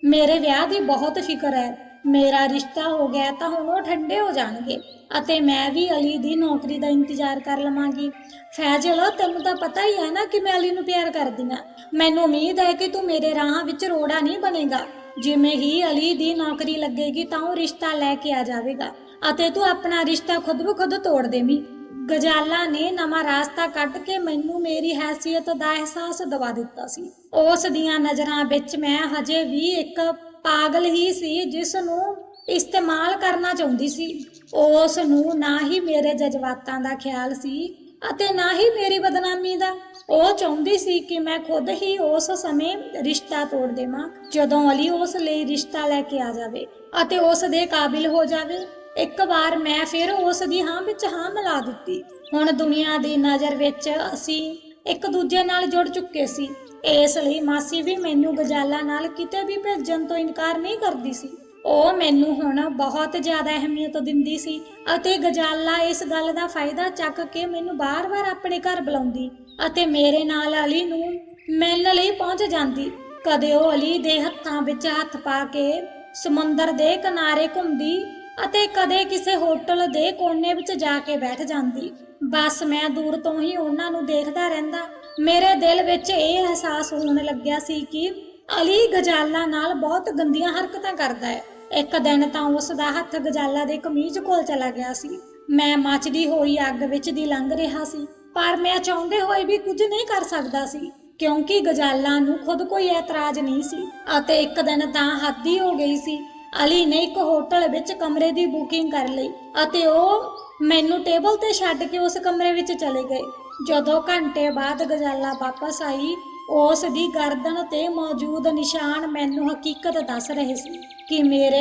ਮੇਰੇ ਵਿਆਹ ਦੀ ਬਹੁਤ ਫਿਕਰ ਹੈ। ਮੇਰਾ ਰਿਸ਼ਤਾ ਹੋ ਗਿਆ ਤਾਂ ਹੁਣ ਉਹ ਠੰਡੇ ਹੋ ਜਾਣਗੇ ਅਤੇ ਮੈਂ ਵੀ ਅਲੀ ਦੀ ਨੌਕਰੀ ਦਾ ਇੰਤਜ਼ਾਰ ਕਰ ਲਵਾਂਗੀ। ਫੈਜ਼ਲ ਤੈਨੂੰ ਤਾਂ ਪਤਾ ਹੀ ਹੈ ਨਾ ਕਿ ਮੈਂ ਅਲੀ ਨੂੰ ਪਿਆਰ ਕਰਦੀ ਹਾਂ ਮੈਨੂੰ ਉਮੀਦ ਹੈ ਕਿ ਤੂੰ ਮੇਰੇ ਰਾਹਾਂ ਵਿੱਚ ਰੋੜਾ ਨਹੀਂ ਬਣੇਗਾ। ਜਿਵੇਂ ਹੀ ਅਲੀ ਦੀ ਨੌਕਰੀ ਲੱਗੇਗੀ ਤਾਂ ਉਹ ਰਿਸ਼ਤਾ ਲੈ ਕੇ ਆ ਜਾਵੇਗਾ ਅਤੇ ਤੂੰ ਆਪਣਾ ਰਿਸ਼ਤਾ ਖੁਦ ਨੂੰ ਖੁਦ ਤੋੜ ਦੇਵੀਂ। ਗਜਾਲਾ ਨੇ ਨਵਾਂ ਰਾਸਤਾ ਕੱਢ ਕੇ ਮੈਨੂੰ ਮੇਰੀ ਹੈਸੀਅਤ ਦਾ ਅਹਿਸਾਸ ਦਿਵਾ ਦਿੱਤਾ ਸੀ। ਉਸ ਦੀਆਂ ਨਜ਼ਰਾਂ ਵਿੱਚ ਮੈਂ ਹਜੇ ਵੀ ਇੱਕ ਪਾਗਲ ਹੀ ਸੀ ਜਿਸ ਨੂੰ ਇਸਤੇਮਾਲ ਕਰਨਾ ਚਾਹੁੰਦੀ ਸੀ। ਉਸ ਨੂੰ ਨਾ ਹੀ ਮੇਰੇ ਜਜ਼ਬਾਤਾਂ ਦਾ ਖਿਆਲ ਸੀ ਅਤੇ ਨਾ ਹੀ ਮੇਰੀ ਬਦਨਾਮੀ ਦਾ। ਉਹ ਚਾਹੁੰਦੀ ਸੀ ਕਿ ਮੈਂ ਖੁਦ ਹੀ ਉਸ ਸਮੇਂ ਰਿਸ਼ਤਾ ਤੋੜ ਦੇਵਾਂ, ਜਦੋਂ ਅਲੀ ਉਸ ਲਈ ਰਿਸ਼ਤਾ ਲੈ ਕੇ ਆ ਜਾਵੇ ਅਤੇ ਉਸ ਦੇ ਕਾਬਿਲ ਹੋ ਜਾਵੇ। ਇੱਕ ਵਾਰ ਮੈਂ ਫਿਰ ਉਸ ਦੀ ਹਾਂ ਵਿੱਚ ਹਾਂ ਮਿਲਾ ਦਿੱਤੀ। ਹੁਣ ਦੁਨੀਆ ਦੀ ਨਜ਼ਰ ਵਿੱਚ ਅਸੀਂ ਇੱਕ ਦੂਜੇ ਨਾਲ ਜੁੜ ਚੁੱਕੇ ਸੀ। ਇਸ ਲਈ ਮਾਸੀ ਵੀ ਮੈਨੂੰ ਗਜਾਲਾ ਨਾਲ ਕਿਤੇ ਵੀ ਭੇਜਣ ਤੋਂ ਇਨਕਾਰ ਨਹੀਂ ਕਰਦੀ ਸੀ। ਉਹ ਮੈਨੂੰ ਹੁਣ ਬਹੁਤ ਜ਼ਿਆਦਾ ਅਹਿਮੀਅਤ ਦਿੰਦੀ ਸੀ ਅਤੇ ਗਜਾਲਾ ਇਸ ਗੱਲ ਦਾ ਫਾਇਦਾ ਚੱਕ ਕੇ ਮੈਨੂੰ ਬਾਰ-ਬਾਰ ਆਪਣੇ ਘਰ ਬੁਲਾਉਂਦੀ ਅਤੇ ਮੇਰੇ ਨਾਲ ਅਲੀ ਨੂੰ ਮਿਲਣ ਲਈ ਪਹੁੰਚ ਜਾਂਦੀ। ਕਦੇ ਉਹ ਅਲੀ ਦੇ ਹੱਥਾਂ ਵਿੱਚ ਹੱਥ ਪਾ ਕੇ ਸਮੁੰਦਰ ਦੇ ਕਿਨਾਰੇ ਘੁੰਮਦੀ ਅਤੇ ਕਦੇ ਕਿਸੇ ਹੋਟਲ ਦੇ ਕੋਨੇ ਵਿੱਚ ਜਾ ਕੇ ਬੈਠ ਜਾਂਦੀ। ਬਸ ਮੈਂ ਦੂਰ ਤੋਂ ਹੀ ਉਹਨਾਂ ਨੂੰ ਦੇਖਦਾ ਰਹਿੰਦਾ। ਮੇਰੇ ਦਿਲ ਵਿੱਚ ਇਹ ਅਹਿਸਾਸ ਹੋਣ ਲੱਗਿਆ ਸੀ ਕਿ ਅਲੀ ਗਜਾਲਾ ਨਾਲ ਬਹੁਤ ਗੰਦੀਆਂ ਹਰਕਤਾਂ ਕਰਦਾ ਹੈ। ਇੱਕ ਦਿਨ ਤਾਂ ਉਸ ਦਾ ਹੱਥ ਗਜਾਲਾ ਦੇ ਕਮੀਜ਼ ਕੋਲ ਚਲਾ ਗਿਆ ਸੀ। ਮੈਂ ਮੱਚਦੀ ਹੋਈ ਅੱਗ ਵਿੱਚ ਦੀ ਲੰਘ ਰਿਹਾ ਸੀ, ਪਰ ਮੈਂ ਚਾਹੁੰਦੇ ਹੋਏ ਵੀ ਕੁਝ ਨਹੀਂ ਕਰ ਸਕਦਾ ਸੀ, ਕਿਉਂਕਿ ਗਜਾਲਾ ਨੂੰ ਖੁਦ ਕੋਈ ਇਤਰਾਜ਼ ਨਹੀਂ ਸੀ ਅਤੇ ਇੱਕ ਦਿਨ ਤਾਂ ਹੱਦੀ ਹੋ ਗਈ ਸੀ। ਅਲੀ ਨੇ ਇੱਕ ਹੋਟਲ ਵਿੱਚ ਕਮਰੇ ਦੀ ਬੁਕਿੰਗ ਕਰ ਲਈ ਅਤੇ ਉਹ ਮੈਨੂੰ ਟੇਬਲ ਤੇ ਛੱਡ ਕੇ ਉਸ ਕਮਰੇ ਵਿੱਚ ਚਲੇ ਗਏ। ਜਦੋਂ ਘੰਟੇ ਬਾਅਦ ਗਜਾਲਾ ਵਾਪਸ ਆਈ ਉਸ ਦੀ ਗਰਦਨ ਤੇ ਮੌਜੂਦ ਨਿਸ਼ਾਨ ਮੈਨੂੰ ਹਕੀਕਤ ਦੱਸ ਰਹੇ ਸੀ ਕਿ ਮੇਰੇ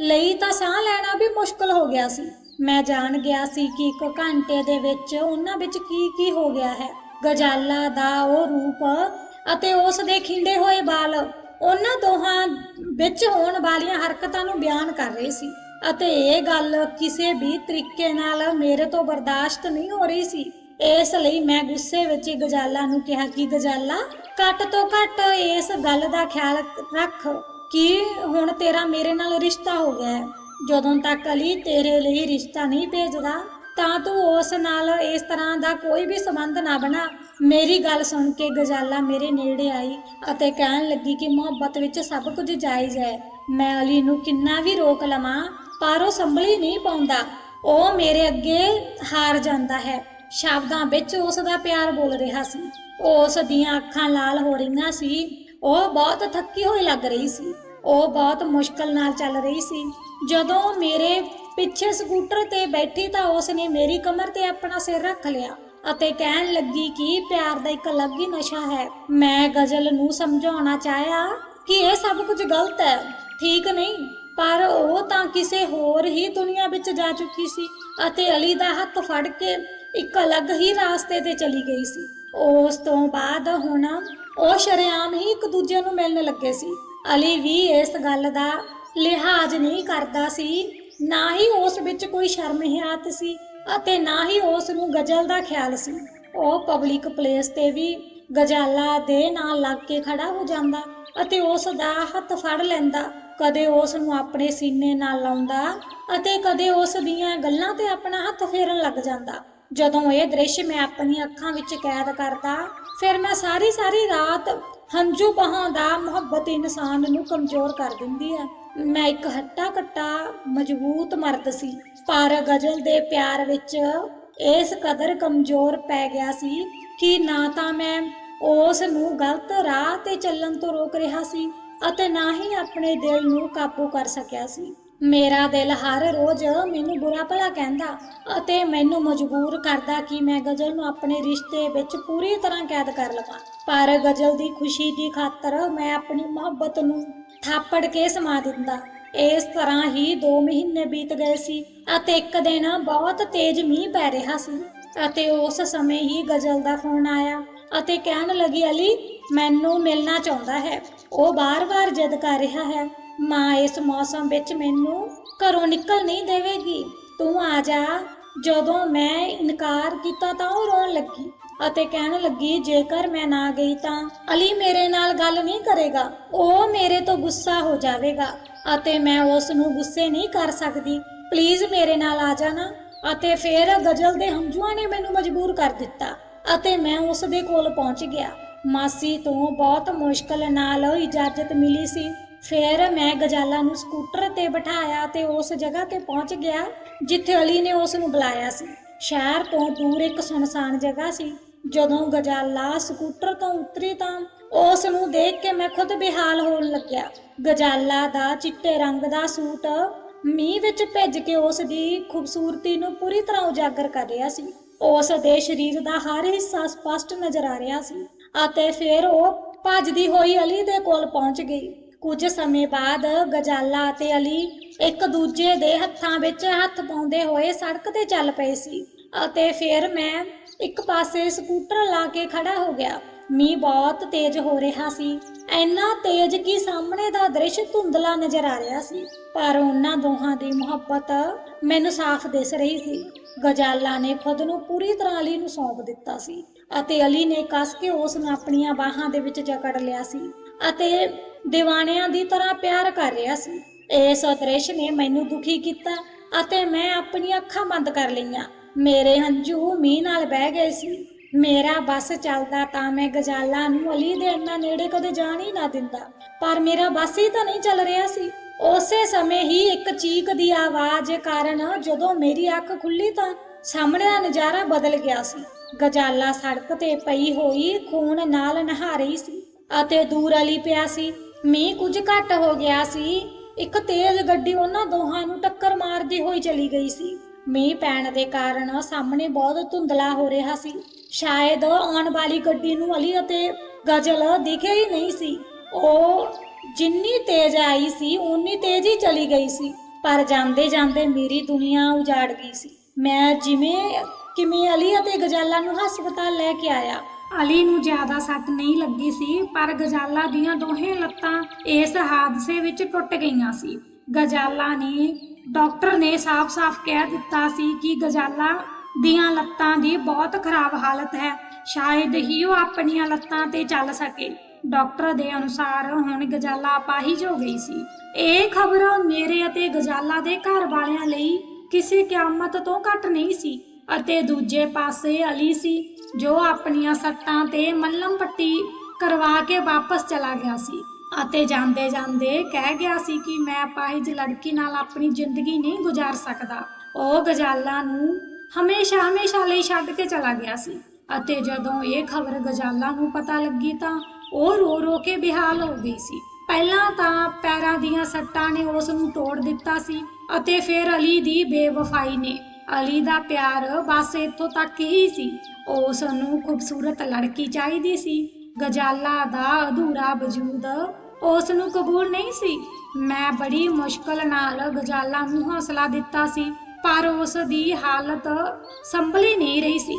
ਲਈ ਤਾਂ ਸਾਹ ਲੈਣਾ ਵੀ ਮੁਸ਼ਕਲ ਹੋ ਗਿਆ ਸੀ। ਮੈਂ ਜਾਣ ਗਿਆ ਸੀ ਕਿ ਇੱਕ ਘੰਟੇ ਦੇ ਵਿੱਚ ਉਹਨਾਂ ਵਿੱਚ ਕੀ ਕੀ ਹੋ ਗਿਆ ਹੈ। ਗਜਾਲਾ ਦਾ ਉਹ ਰੂਪ ਅਤੇ ਉਸ ਦੇ ਖਿੰਡੇ ਹੋਏ ਵਾਲ ਉਹਨਾਂ ਦੋਹਾਂ ਵਿੱਚ ਹੋਣ ਵਾਲੀਆਂ ਹਰਕਤਾਂ ਨੂੰ ਬਿਆਨ ਕਰ ਰਹੇ ਸੀ ਅਤੇ ਇਹ ਗੱਲ ਕਿਸੇ ਵੀ ਤਰੀਕੇ ਨਾਲ ਮੇਰੇ ਤੋਂ ਬਰਦਾਸ਼ਤ ਨਹੀਂ ਹੋ ਰਹੀ ਸੀ। ਇਸ ਲਈ ਮੈਂ ਗੁੱਸੇ ਵਿੱਚ ਹੀ ਗਜਾਲਾ ਨੂੰ ਕਿਹਾ ਕਿ ਗਜਾਲਾ, ਘੱਟ ਤੋਂ ਘੱਟ ਇਸ ਗੱਲ ਦਾ ਖਿਆਲ ਰੱਖ ਕਿ ਹੁਣ ਤੇਰਾ ਮੇਰੇ ਨਾਲ ਰਿਸ਼ਤਾ ਹੋ ਗਿਆ ਹੈ। ਜਦੋਂ ਤੱਕ ਅਲੀ ਤੇਰੇ ਲਈ ਰਿਸ਼ਤਾ ਨਹੀਂ ਭੇਜਦਾ, ਤਾਂ ਤੂੰ ਉਸ ਨਾਲ ਇਸ ਤਰ੍ਹਾਂ ਦਾ ਕੋਈ ਵੀ ਸੰਬੰਧ ਨਾ ਬਣਾ। ਮੇਰੀ ਗੱਲ ਸੁਣ ਕੇ ਗਜਾਲਾ ਮੇਰੇ ਨੇੜੇ ਆਈ ਅਤੇ ਕਹਿਣ ਲੱਗੀ ਕਿ ਮੁਹੱਬਤ ਵਿੱਚ ਸਭ ਕੁਝ ਜਾਇਜ਼ ਹੈ। ਮੈਂ ਅਲੀ ਨੂੰ ਕਿੰਨਾ ਵੀ ਰੋਕ ਲਵਾਂ, ਪਰ ਉਹ ਸੰਭਲੀ ਨਹੀਂ ਪਾਉਂਦਾ। ਉਹ ਮੇਰੇ ਅੱਗੇ ਹਾਰ ਜਾਂਦਾ ਹੈ। ਸ਼ਬਦਾਂ ਵਿੱਚ ਉਸ ਦਾ ਪਿਆਰ ਬੋਲ ਰਿਹਾ ਸੀ। ਉਸ ਦੀਆਂ ਅੱਖਾਂ ਲਾਲ ਹੋ ਰਹੀਆਂ ਸੀ। ਉਹ ਬਹੁਤ ਥੱਕੀ ਹੋਈ ਲੱਗ ਰਹੀ ਸੀ। ਉਹ ਬਹੁਤ ਮੁਸ਼ਕਲ ਨਾਲ ਚੱਲ ਰਹੀ ਸੀ। ਜਦੋਂ ਮੇਰੇ ਪਿੱਛੇ ਸਕੂਟਰ ਤੇ ਬੈਠੀ ਤਾਂ ਉਸ ਨੇ ਮੇਰੀ ਕਮਰ ਤੇ ਆਪਣਾ ਸਿਰ ਰੱਖ ਲਿਆ ਅਤੇ ਕਹਿਣ ਲੱਗੀ ਕਿ ਪਿਆਰ ਦਾ ਇੱਕ ਅਲੱਗ ਹੀ ਨਸ਼ਾ ਹੈ। ਮੈਂ ਗਜ਼ਲ ਨੂੰ ਸਮਝਾਉਣਾ ਚਾਹਿਆ ਕਿ ਇਹ ਸਭ ਕੁਝ ਗਲਤ ਹੈ। ਠੀਕ ਨਹੀਂ, ਪਰ ਉਹ ਤਾਂ ਕਿਸੇ ਹੋਰ ਹੀ ਦੁਨੀਆ ਵਿੱਚ ਜਾ ਚੁੱਕੀ ਸੀ ਅਤੇ ਅਲੀ ਦਾ ਹੱਥ ਫੜ ਕੇ ਇੱਕ ਅਲੱਗ ਹੀ ਰਾਸਤੇ ਤੇ ਚਲੀ ਗਈ ਸੀ। ਉਸ ਤੋਂ ਬਾਅਦ ਹੁਣ ਉਹ ਸ਼ਰੇਆਮ ਹੀ ਇੱਕ ਦੂਜੇ ਨੂੰ ਮਿਲਣ ਲੱਗੇ ਸੀ। ਅਲੀ ਵੀ ਇਸ ਗੱਲ ਦਾ ਲਿਹਾਜ਼ ਨਹੀਂ ਕਰਦਾ ਸੀ, ਨਾ ਹੀ ਉਸ ਵਿੱਚ ਕੋਈ ਸ਼ਰਮ ਹਿਆਤ ਸੀ ਅਤੇ ਨਾ ਹੀ ਉਸ ਨੂੰ ਗਜ਼ਲ ਦਾ ਖਿਆਲ ਸੀ। ਉਹ ਪਬਲਿਕ ਪਲੇਸ ਤੇ ਵੀ ਗਜ਼ਾਲਾ ਦੇ ਨਾਲ ਲੱਗ ਕੇ ਖੜਾ ਹੋ ਜਾਂਦਾ ਅਤੇ ਉਸ ਦਾ ਹੱਥ ਫੜ ਲੈਂਦਾ। ਕਦੇ ਉਸ ਨੂੰ ਆਪਣੇ ਸੀਨੇ ਨਾਲ ਲਾਉਂਦਾ ਅਤੇ ਕਦੇ ਉਸ ਦੀਆਂ ਗੱਲਾਂ ਤੇ ਆਪਣਾ ਹੱਥ ਫੇਰਨ ਲੱਗ ਜਾਂਦਾ। ਜਦੋਂ ਇਹ ਦ੍ਰਿਸ਼ ਮੈਂ ਆਪਣੀਆਂ ਅੱਖਾਂ ਵਿੱਚ ਕੈਦ ਕਰਦਾ, ਫਿਰ ਮੈਂ ਸਾਰੀ ਸਾਰੀ ਰਾਤ ਹੰਝੂ ਬਹਾਉਂਦਾ, ਮੁਹੱਬਤ ਇਨਸਾਨ ਨੂੰ ਕਮਜ਼ੋਰ ਕਰ ਦਿੰਦੀ ਹੈ ਮੈਂ ਇੱਕ ਹੱਟਾ ਕੱਟਾ ਮਜ਼ਬੂਤ ਮਰਦ ਸੀ। ਪਰ ਗਜ਼ਲ ਦੇ ਪਿਆਰ ਵਿੱਚ ਇਸ ਕਦਰ ਕਮਜ਼ੋਰ ਪੈ ਗਿਆ ਸੀ ਕਿ ਨਾ ਤਾਂ ਮੈਂ ਉਸ ਨੂੰ ਗਲਤ ਰਾਹ ਤੇ ਚੱਲਣ ਤੋਂ ਰੋਕ ਰਿਹਾ ਸੀ ਅਤੇ ਨਾ ਹੀ ਆਪਣੇ ਦਿਲ ਨੂੰ ਕਾਬੂ ਕਰ ਸਕਿਆ ਸੀ। ਮੇਰਾ ਦਿਲ ਹਰ ਰੋਜ਼ ਮੈਨੂੰ ਬੁਰਾ ਭਲਾ ਕਹਿੰਦਾ ਅਤੇ ਮੈਨੂੰ ਮਜਬੂਰ ਕਰਦਾ ਕਿ ਮੈਂ ਗਜ਼ਲ ਨੂੰ ਆਪਣੇ ਰਿਸ਼ਤੇ ਵਿੱਚ ਪੂਰੀ ਤਰ੍ਹਾਂ ਕੈਦ ਕਰ ਲਵਾਂ। ਪਰ ਗਜ਼ਲ ਦੀ ਖੁਸ਼ੀ ਦੀ ਖਾਤਰ ਮੈਂ ਆਪਣੀ ਮੁਹੱਬਤ ਨੂੰ ਥਾਪੜ ਕੇ ਸਮਾ ਦਿੰਦਾ। ਇਸ ਤਰ੍ਹਾਂ ਹੀ 2 ਮਹੀਨੇ ਬੀਤ ਗਏ ਸੀ ਅਤੇ ਇੱਕ ਦਿਨ ਬਹੁਤ ਤੇਜ਼ ਮੀਂਹ ਪੈ ਰਿਹਾ ਸੀ ਅਤੇ ਉਸ ਸਮੇਂ ਹੀ ਗਜ਼ਲ ਦਾ ਫੋਨ ਆਇਆ ਅਤੇ ਕਹਿਣ ਲੱਗੀ, ਅਲੀ, ਮੈਨੂੰ ਮਿਲਣਾ ਚਾਹੁੰਦਾ ਹੈ। ਉਹ ਬਾਰ-ਬਾਰ ਜਿੱਦ ਕਰ ਰਿਹਾ ਹੈ। ਮਾਂ ਇਸ ਮੌਸਮ ਵਿੱਚ ਮੈਨੂੰ ਘਰੋਂ ਨਿਕਲ ਨਹੀਂ ਦੇਵੇਗੀ। ਤੂੰ ਆ ਜਾ। ਜਦੋਂ ਮੈਂ ਇਨਕਾਰ ਕੀਤਾ ਤਾਂ ਉਹ ਰੋਣ ਲੱਗੀ ਅਤੇ ਕਹਿਣ ਲੱਗੀ, ਜੇਕਰ ਮੈਂ ਨਾ ਗਈ ਤਾਂ ਅਲੀ ਮੇਰੇ ਨਾਲ ਗੱਲ ਨਹੀਂ ਕਰੇਗਾ। ਉਹ ਮੇਰੇ ਤੋਂ ਗੁੱਸਾ ਹੋ ਜਾਵੇਗਾ ਅਤੇ ਮੈਂ ਉਸ ਨੂੰ ਗੁੱਸੇ ਨਹੀਂ ਕਰ ਸਕਦੀ। ਪਲੀਜ਼ ਮੇਰੇ ਨਾਲ ਆ ਜਾਣਾ ਅਤੇ ਫਿਰ ਗਜ਼ਲ ਦੇ ਹੰਝੂਆਂ ਨੇ ਮੈਨੂੰ ਮਜਬੂਰ ਕਰ ਦਿੱਤਾ ਅਤੇ ਮੈਂ ਉਸ ਦੇ ਕੋਲ ਪਹੁੰਚ ਗਿਆ। ਮਾਸੀ, ਤੋਂ ਬਹੁਤ ਮੁਸ਼ਕਲ ਨਾਲ ਇਜਾਜ਼ਤ ਮਿਲੀ ਸੀ। ਫਿਰ ਮੈਂ ਗਜਾਲਾ ਨੂੰ ਸਕੂਟਰ ਤੇ ਬਿਠਾਇਆ ਤੇ ਉਸ ਜਗ੍ਹਾ ਤੇ ਪਹੁੰਚ ਗਿਆ ਜਿੱਥੇ ਅਲੀ ਨੇ ਉਸ ਨੂੰ ਬੁਲਾਇਆ ਸੀ। ਸ਼ਹਿਰ ਤੋਂ ਦੂਰ ਇੱਕ ਸੁਨਸਾਨ ਜਗ੍ਹਾ ਸੀ। ਜਦੋਂ ਗਜਾਲਾ ਸਕੂਟਰ ਤੋਂ ਉਤਰੀ ਤਾਂ ਉਸ ਨੂੰ ਦੇਖ ਕੇ ਮੈਂ ਖੁਦ ਬੇਹਾਲ ਹੋਣ ਲੱਗਿਆ। ਗਜਾਲਾ ਦਾ ਚਿੱਟੇ ਰੰਗ ਦਾ ਸੂਟ ਮੀਂਹ ਵਿੱਚ ਭਿੱਜ ਕੇ ਉਸ ਦੀ ਖੂਬਸੂਰਤੀ ਨੂੰ ਪੂਰੀ ਤਰ੍ਹਾਂ ਉਜਾਗਰ ਕਰ ਰਿਹਾ ਸੀ। ਉਸ ਦੇ ਸਰੀਰ ਦਾ ਹਰ ਹਿੱਸਾ ਸਪਸ਼ਟ ਨਜ਼ਰ ਆ ਰਿਹਾ ਸੀ ਅਤੇ ਫਿਰ ਉਹ ਭੱਜਦੀ ਹੋਈ ਅਲੀ ਦੇ ਕੋਲ ਪਹੁੰਚ ਗਈ। ਕੁਝ ਸਮੇਂ ਬਾਅਦ ਗਜਾਲਾ ਅਤੇ ਅਲੀ ਇੱਕ ਦੂਜੇ ਦੇ ਹੱਥਾਂ ਵਿੱਚ ਹੱਥ ਪਾਉਂਦੇ ਹੋਏ ਸੜਕ ਤੇ ਚੱਲ ਪਏ ਸੀ ਅਤੇ ਫਿਰ ਮੈਂ ਇੱਕ ਪਾਸੇ ਸਕੂਟਰ ਲਾ ਕੇ ਖੜਾ ਹੋ ਗਿਆ। ਮੀਂਹ ਬਹੁਤ ਤੇਜ਼ ਹੋ ਰਿਹਾ ਸੀ। ਇੰਨਾ ਤੇਜ਼ ਕਿ ਸਾਹਮਣੇ ਦਾ ਦ੍ਰਿਸ਼ ਧੁੰਦਲਾ ਨਜ਼ਰ ਆ ਰਿਹਾ ਸੀ। ਪਰ ਉਹਨਾਂ ਦੋਹਾਂ ਦੀ ਮੁਹੱਬਤ ਮੈਨੂੰ ਸਾਫ਼ ਦਿਸ ਰਹੀ ਸੀ। ਗਜਾਲਾ ਨੇ ਖੁਦ ਨੂੰ ਪੂਰੀ ਤਰ੍ਹਾਂ ਅਲੀ ਨੂੰ ਸੌਂਪ ਦਿੱਤਾ ਸੀ ਅਤੇ ਅਲੀ ਨੇ ਕੱਸ ਕੇ ਉਸ ਨੂੰ ਆਪਣੀਆਂ ਬਾਹਾਂ ਦੇ ਵਿੱਚ ਜਕੜ ਲਿਆ ਸੀ ਅਤੇ دیਵਾਨਿਆਂ ਦੀ ਤਰ੍ਹਾਂ ਪਿਆਰ ਕਰ ਰਿਹਾ ਸੀ। ਇਸ ਦ੍ਰਿਸ਼ ਨੇ ਮੈਨੂੰ ਦੁਖੀ ਕੀਤਾ ਅਤੇ ਮੈਂ ਆਪਣੀਆਂ ਅੱਖਾਂ ਬੰਦ ਕਰ ਲਈਆਂ। ਮੇਰੇ ਹੰਝੂ ਮੀਂਹ ਨਾਲ ਬਹਿ ਗਏ ਸੀ। ਮੇਰਾ ਬੱਸ ਚੱਲਦਾ ਤਾਂ ਮੈਂ ਗਜਾਲਾ ਨੂੰ ਅਲੀ ਦੇ ਇੰਨਾ ਨੇੜੇ ਕਦੇ ਜਾਣ ਹੀ ਨਾ ਦਿੰਦਾ। ਪਰ ਮੇਰਾ ਬੱਸ ਹੀ ਤਾਂ ਨਹੀਂ ਚੱਲ ਰਿਹਾ ਸੀ। ਉਸੇ ਸਮੇਂ ਹੀ ਇੱਕ ਚੀਕ ਦੀ ਆਵਾਜ਼ ਕਾਰਨ ਜਦੋਂ ਮੇਰੀ ਅੱਖ ਖੁੱਲੀ ਤਾਂ ਸਾਹਮਣੇ ਦਾ ਨਜ਼ਾਰਾ ਬਦਲ ਗਿਆ ਸੀ। ਗਜਾਲਾ ਸੜਕ ਤੇ ਪਈ ਹੋਈ ਖੂਨ ਨਾਲ ਨਹਾ ਰਹੀ ਸੀ ਅਤੇ ਦੂਰ ਅਲੀ ਪਿਆ ਸੀ। ਮੀਂਹ ਕੁਝ ਘੱਟ ਹੋ ਗਿਆ ਸੀ। ਇੱਕ ਤੇਜ਼ ਗੱਡੀ ਉਹਨਾਂ ਦੋਹਾਂ ਨੂੰ ਟੱਕਰ ਮਾਰਦੀ ਹੋਈ ਚਲੀ ਗਈ ਸੀ। ਮੀਂਹ ਪੈਣ ਦੇ ਕਾਰਨ ਸਾਹਮਣੇ ਬਹੁਤ ਧੁੰਦਲਾ ਹੋ ਰਿਹਾ ਸੀ। ਸ਼ਾਇਦ ਆਉਣ ਵਾਲੀ ਗੱਡੀ ਨੂੰ ਅਲੀ ਅਤੇ ਗਜ਼ਲ ਦਿਖੇ ਹੀ ਨਹੀਂ ਸੀ। ਉਹ ਜਿੰਨੀ ਤੇਜ਼ ਆਈ ਸੀ ਉਨੀ ਤੇਜ਼ ਹੀ ਚਲੀ ਗਈ ਸੀ। ਪਰ ਜਾਂਦੇ ਜਾਂਦੇ ਮੇਰੀ ਦੁਨੀਆ ਉਜਾੜ ਗਈ ਸੀ। ਮੈਂ ਜਿਵੇਂ ਕਿਵੇਂ ਅਲੀ ਅਤੇ ਗਜ਼ਾਲਾ ਨੂੰ ਹਸਪਤਾਲ ਲੈ ਕੇ ਆਇਆ। ਅਲੀ ਨੂੰ ਜ਼ਿਆਦਾ ਸੱਟ ਨਹੀਂ ਲੱਗੀ ਸੀ, ਪਰ ਗਜ਼ਾਲਾ ਦੀਆਂ ਦੋਹੇ ਲੱਤਾਂ ਇਸ ਹਾਦਸੇ ਵਿੱਚ ਟੁੱਟ ਗਈਆਂ ਸੀ। ਗਜ਼ਾਲਾ ਨੇ ਡਾਕਟਰ ਨੇ ਸਾਫ਼-ਸਾਫ਼ ਕਹਿ ਦਿੱਤਾ ਸੀ ਕਿ ਗਜ਼ਾਲਾ ਦੀਆਂ ਲੱਤਾਂ ਦੀ ਬਹੁਤ ਖਰਾਬ ਹਾਲਤ ਹੈ, ਸ਼ਾਇਦ ਹੀ ਉਹ ਆਪਣੀਆਂ ਲੱਤਾਂ ਤੇ ਚੱਲ ਸਕੇ। ਡਾਕਟਰ ਦੇ ਅਨੁਸਾਰ ਹੁਣ ਗਜ਼ਾਲਾ ਅਪਾਹਿਜ ਹੋ ਗਈ ਸੀ। ਇਹ ਖਬਰ ਮੇਰੇ ਅਤੇ ਗਜ਼ਾਲਾ ਦੇ ਘਰ ਵਾਲਿਆਂ ਲਈ ਕਿਸੇ ਕਿਆਮਤ ਤੋਂ ਘੱਟ ਨਹੀਂ ਸੀ। ਅਤੇ ਦੂਜੇ ਪਾਸੇ ਅਲੀ ਸੀ, ਜੋ ਆਪਣੀਆਂ ਸੱਟਾਂ ਤੇ ਮੱਲਮ ਪੱਟੀ ਕਰਵਾ ਕੇ ਵਾਪਸ ਚਲਾ ਗਿਆ ਸੀ ਅਤੇ ਜਾਂਦੇ ਜਾਂਦੇ ਕਹਿ ਗਿਆ ਸੀ ਕਿ ਮੈਂ ਅਪਾਹਿਜ ਲੜਕੀ ਨਾਲ ਆਪਣੀ ਜ਼ਿੰਦਗੀ ਨਹੀਂ ਗੁਜ਼ਾਰ ਸਕਦਾ। ਉਹ ਗਜ਼ਾਲਾ ਨੂੰ ਹਮੇਸ਼ਾ ਹਮੇਸ਼ਾ ਲਈ ਛੱਡ ਕੇ ਚਲਾ ਗਿਆ ਸੀ ਅਤੇ ਜਦੋਂ ਇਹ ਖਬਰ ਗਜ਼ਾਲਾ ਨੂੰ ਪਤਾ ਲੱਗੀ ਤਾਂ ਉਹ ਰੋ ਰੋ ਕੇ ਬੇਹਾਲ ਹੋ ਗਈ ਸੀ। ਪਹਿਲਾਂ ਤਾਂ ਪੈਰਾਂ ਦੀਆਂ ਸੱਟਾਂ ਨੇ ਉਸ ਨੂੰ ਤੋੜ ਦਿੱਤਾ ਸੀ ਅਤੇ ਫਿਰ ਅਲੀ ਦੀ ਬੇਵਫਾਈ ਨੇ ਅਲੀ ਦਾ ਪਿਆਰ ਬਸ ਇੱਥੋਂ ਤੱਕ ਹੀ ਸੀ। ਉਸ ਨੂੰ ਖੂਬਸੂਰਤ ਲੜਕੀ ਚਾਹੀਦੀ ਸੀ। ਗਜਾਲਾ ਦਾ ਅਧੂਰਾ ਵਜੂਦ ਉਸ ਨੂੰ ਕਬੂਲ ਨਹੀਂ ਸੀ। ਮੈਂ ਬੜੀ ਮੁਸ਼ਕਲ ਨਾਲ ਗਜਾਲਾ ਨੂੰ ਹੌਸਲਾ ਦਿੱਤਾ ਸੀ, ਪਰ ਉਸ ਦੀ ਹਾਲਤ ਸੰਭਲੀ ਨਹੀਂ ਰਹੀ ਸੀ।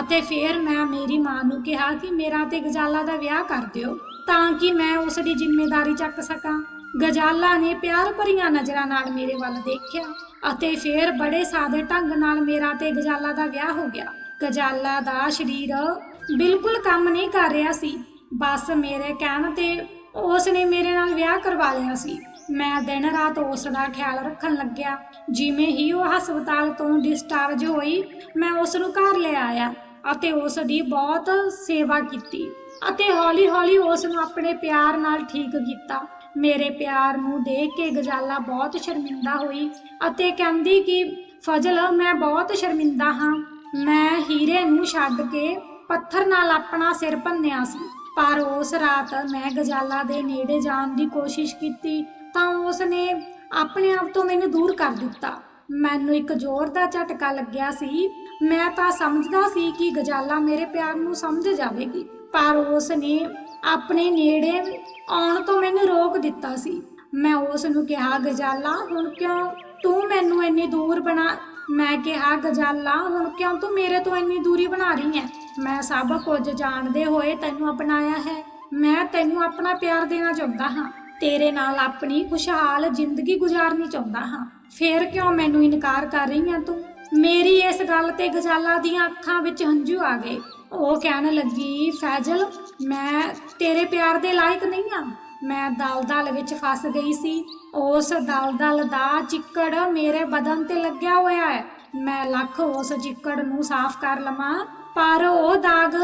ਅਤੇ ਫਿਰ ਮੈਂ ਮੇਰੀ ਮਾਂ ਨੂੰ ਕਿਹਾ ਕਿ ਮੇਰਾ ਤੇ ਗਜਾਲਾ ਦਾ ਵਿਆਹ ਕਰ ਦਿਓ, ਤਾਂ ਕਿ ਮੈਂ ਉਸ ਦੀ ਜ਼ਿੰਮੇਵਾਰੀ ਚੱਕ ਸਕਾਂ। ਗਜਾਲਾ ਨੇ ਪਿਆਰ ਭਰੀਆਂ ਨਜ਼ਰਾਂ ਨਾਲ ਮੇਰੇ ਵੱਲ ਦੇਖਿਆ ਅਤੇ ਫਿਰ ਬੜੇ ਸਾਦੇ ਢੰਗ ਨਾਲ ਮੇਰਾ ਤੇ ਗਜਾਲਾ ਦਾ ਵਿਆਹ ਹੋ ਗਿਆ। ਗਜਾਲਾ ਦਾ ਸਰੀਰ ਬਿਲਕੁਲ ਕੰਮ ਨਹੀਂ ਕਰ ਰਿਹਾ ਸੀ। ਬਸ ਮੇਰੇ ਕਹਿਣ ਤੇ ਉਸ ਨੇ ਮੇਰੇ ਨਾਲ ਵਿਆਹ ਕਰਵਾ ਲਿਆ ਸੀ। ਮੈਂ ਦਿਨ ਰਾਤ ਉਸ ਦਾ ਖਿਆਲ ਰੱਖਣ ਲੱਗਿਆ। ਜਿਵੇਂ ਹੀ ਉਹ ਹਸਪਤਾਲ ਤੋਂ ਡਿਸਚਾਰਜ ਹੋਈ, ਮੈਂ ਉਸ ਨੂੰ ਘਰ ਲੈ ਆਇਆ ਅਤੇ ਉਸ ਦੀ ਬਹੁਤ ਸੇਵਾ ਕੀਤੀ ਅਤੇ ਹੌਲੀ-ਹੌਲੀ ਉਸ ਨੂੰ ਆਪਣੇ ਪਿਆਰ ਨਾਲ ਠੀਕ ਕੀਤਾ। ਮੇਰੇ ਪਿਆਰ ਨੂੰ ਦੇਖ ਕੇ ਗਜਾਲਾ ਬਹੁਤ ਸ਼ਰਮਿੰਦਾ ਹੋਈ ਅਤੇ ਕਹਿੰਦੀ ਕਿ, ਫਜ਼ਲ, ਮੈਂ ਬਹੁਤ ਸ਼ਰਮਿੰਦਾ ਹਾਂ। ਮੈਂ ਹੀਰੇ ਨੂੰ ਛੱਡ ਕੇ ਪੱਥਰ ਨਾਲ ਆਪਣਾ ਸਿਰ ਭੰਨਿਆ ਸੀ। ਪਰ ਉਸ ਰਾਤ ਮੈਂ ਗਜਾਲਾ ਦੇ ਨੇੜੇ ਜਾਣ ਦੀ ਕੋਸ਼ਿਸ਼ ਕੀਤੀ ਤਾਂ ਉਸ ਨੇ ਆਪਣੇ ਆਪ ਤੋਂ ਮੈਨੂੰ ਦੂਰ ਕਰ ਦਿੱਤਾ। ਮੈਨੂੰ ਇੱਕ ਜ਼ੋਰ ਦਾ ਝਟਕਾ ਲੱਗਿਆ ਸੀ। ਮੈਂ ਤਾਂ ਸਮਝਦਾ ਸੀ ਕਿ ਗਜਾਲਾ ਮੇਰੇ ਪਿਆਰ ਨੂੰ ਸਮਝ ਜਾਵੇਗੀ। ਪਰ ਉਸ ਨੇ ਆਪਣੇ ਨੇੜੇ ਆਉਣ ਤੋਂ ਮੈਨੂੰ ਰੋਕ ਦਿੱਤਾ ਸੀ। ਮੈਂ ਉਸ ਨੂੰ ਕਿਹਾ, ਗਜਾਲਾ, ਹੁਣ ਕਿਉਂ ਤੂੰ ਮੈਨੂੰ ਇੰਨੀ ਦੂਰ ਬਣਾ ਮੈਂ ਕਿਹਾ, ਗਜਾਲਾ, ਹੁਣ ਕਿਉਂ ਤੂੰ ਮੇਰੇ ਤੋਂ ਇੰਨੀ ਦੂਰੀ ਬਣਾ ਰਹੀ ਹੈ ਮੈਂ ਸਭ ਕੁਝ ਜਾਣਦੇ ਹੋਏ ਤੈਨੂੰ ਅਪਣਾਇਆ ਹੈ। ਮੈਂ ਤੈਨੂੰ ਆਪਣਾ ਪਿਆਰ ਦੇਣਾ ਚਾਹੁੰਦਾ ਹਾਂ। ਤੇਰੇ ਨਾਲ ਆਪਣੀ ਖੁਸ਼ਹਾਲ ਜ਼ਿੰਦਗੀ ਗੁਜ਼ਾਰਨੀ ਚਾਹੁੰਦਾ ਹਾਂ। ਫੇਰ ਕਿਉਂ ਮੈਨੂੰ ਇਨਕਾਰ ਕਰ ਰਹੀ ਹੈ ਤੂੰ? ਮੇਰੀ ਇਸ ਗੱਲ ਤੇ ਗਜ਼ਾਲਾ ਦੀਆਂ ਅੱਖਾਂ ਵਿੱਚ ਹੰਝੂ ਆ ਗਏ। ਉਹ ਕਹਿਣ ਲੱਗੀ, ਫੈਜ਼ਲ, ਮੈਂ ਤੇਰੇ ਪਿਆਰ ਦੇ ਲਾਇਕ ਨਹੀਂ ਹਾਂ ਮੈਂ ਦਲਦਲ ਵਿੱਚ ਫਸ ਗਈ ਸੀ। ਉਸ ਦਲਦਲ ਦਾ ਚਿੱਕੜ ਮੇਰੇ ਬਦਨ ਤੇ ਲੱਗਿਆ ਹੋਇਆ ਹੈ। ਮੈਂ ਲੱਖ ਉਸ ਚਿੱਕੜ ਨੂੰ ਸਾਫ਼ ਕਰ ਲਵਾਂ, ਪਰ ਉਹ ਦਾਗ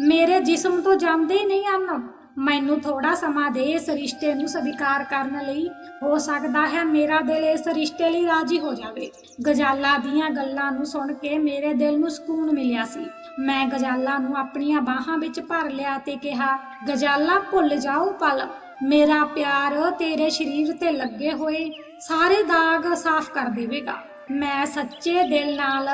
ਮੇਰੇ ਜਿਸਮ ਤੋਂ ਜਾਂਦੇ ਹੀ ਨਹੀਂ ਹਨ। ਮੈਨੂੰ ਥੋੜਾ ਸਮਾਂ ਦੇ ਇਸ ਰਿਸ਼ਤੇ ਨੂੰ ਸਵੀਕਾਰ ਕਰਨ ਲਈ ਹੋ ਸਕਦਾ ਹੈ। ਮੇਰਾ ਦਿਲ ਇਸ ਰਿਸ਼ਤੇ ਲਈ ਰਾਜੀ ਹੋ ਜਾਵੇ। ਗਜਾਲਾ ਦੀਆਂ ਗੱਲਾਂ ਨੂੰ ਸੁਣ ਕੇ ਮੇਰੇ ਦਿਲ ਨੂੰ ਸਕੂਨ ਮਿਲਿਆ ਸੀ। ਮੈਂ ਗਜਾਲਾ ਨੂੰ ਆਪਣੀਆਂ ਬਾਹਾਂ ਵਿੱਚ ਭਰ ਲਿਆ ਤੇ ਕਿਹਾ, ਗਜਾਲਾ ਭੁੱਲ ਜਾਓ ਪਲ, ਮੇਰਾ ਪਿਆਰ ਤੇਰੇ ਸਰੀਰ ਤੇ ਲੱਗੇ ਹੋਏ, ਸਾਰੇ ਦਾਗ ਸਾਫ਼ ਕਰ ਦੇਵੇਗਾ। ਮੈਂ ਸੱਚੇ ਦਿਲ ਨਾਲ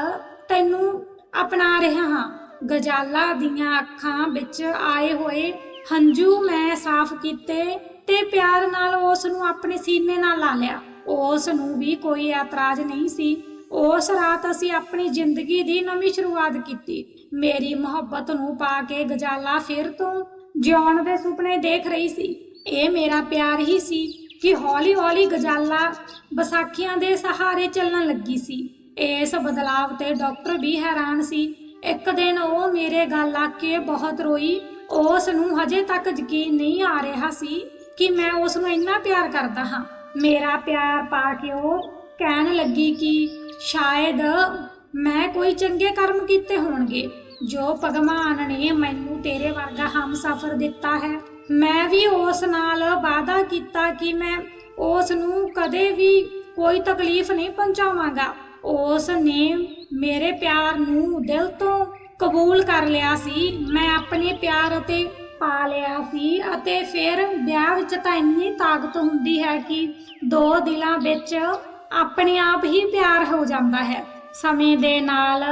ਤੈਨੂੰ ਅਪਣਾ ਰਿਹਾ ਹਾਂ। ਗਜਾਲਾ ਦੀਆਂ ਅੱਖਾਂ ਵਿੱਚ ਆਏ ਹੋਏ ਹੰਝੂ ਮੈਂ ਸਾਫ਼ ਕੀਤੇ ਤੇ ਪਿਆਰ ਨਾਲ ਉਸ ਨੂੰ ਆਪਣੇ ਸੀਨੇ ਨਾਲ ਲਾ ਲਿਆ। ਉਸ ਨੂੰ ਵੀ ਕੋਈ ਇਤਰਾਜ਼ ਨਹੀਂ ਸੀ। ਉਸ ਰਾਤ ਅਸੀਂ ਆਪਣੀ ਜ਼ਿੰਦਗੀ ਦੀ ਨਵੀਂ ਸ਼ੁਰੂਆਤ ਕੀਤੀ। ਮੇਰੀ ਮੁਹੱਬਤ ਨੂੰ ਪਾ ਕੇ ਗਜਾਲਾ ਫਿਰ ਤੋਂ ਜਿਉਣ ਦੇ ਸੁਪਨੇ ਦੇਖ ਰਹੀ ਸੀ। ਇਹ ਮੇਰਾ ਪਿਆਰ ਹੀ ਸੀ ਕਿ ਹੌਲੀ-ਹੌਲੀ ਗਜਾਲਾ ਵਿਸਾਖੀਆਂ ਦੇ ਸਹਾਰੇ ਚੱਲਣ ਲੱਗੀ ਸੀ। ਇਸ ਬਦਲਾਵ ਤੇ ਡਾਕਟਰ ਵੀ ਹੈਰਾਨ ਸੀ। ਇੱਕ ਦਿਨ ਉਹ ਮੇਰੇ ਗੱਲ ਆ ਕੇ ਬਹੁਤ ਰੋਈ। ਉਸ ਨੂੰ ਹਜੇ ਤੱਕ ਯਕੀਨ ਨਹੀਂ ਆ ਰਿਹਾ ਸੀ ਕਿ ਮੈਂ ਉਸ ਨੂੰ ਇੰਨਾ ਪਿਆਰ ਕਰਦਾ ਹਾਂ। ਮੇਰਾ ਪਿਆਰ ਪਾ ਕੇ ਉਹ ਕਹਿਣ ਲੱਗੀ ਕਿ ਸ਼ਾਇਦ ਮੈਂ ਕੋਈ ਚੰਗੇ ਕਰਮ ਕੀਤੇ ਹੋਣਗੇ। ਜੋ ਭਗਵਾਨ ਨੇ ਮੈਨੂੰ ਤੇਰੇ ਵਰਗਾ ਹਮਸਫਰ ਦਿੱਤਾ ਹੈ, ਮੈਂ ਵੀ ਉਸ ਨਾਲ ਵਾਅਦਾ ਕੀਤਾ ਕਿ ਮੈਂ ਉਸ ਨੂੰ ਕਦੇ ਵੀ ਕੋਈ ਤਕਲੀਫ ਨਹੀਂ ਪਹੁੰਚਾਵਾਂਗਾ। ਉਸ ਨੇ ਮੇਰੇ ਪਿਆਰ ਨੂੰ ਦਿਲ ਤੋਂ ਕਬੂਲ ਕਰ ਲਿਆ ਸੀ। ਮੈਂ ਆਪਣੇ ਪਿਆਰ ਅਤੇ ਪਾ ਲਿਆ ਸੀ ਅਤੇ ਫਿਰ ਵਿਆਹ ਵਿੱਚ ਤਾਂ ਇੰਨੀ ਤਾਕਤ ਹੁੰਦੀ ਹੈ ਕਿ ਦੋ ਦਿਲਾਂ ਵਿੱਚ ਆਪਣੇ ਆਪ ਹੀ ਪਿਆਰ ਹੋ ਜਾਂਦਾ ਹੈ। ਸਮੇਂ ਦੇ ਨਾਲ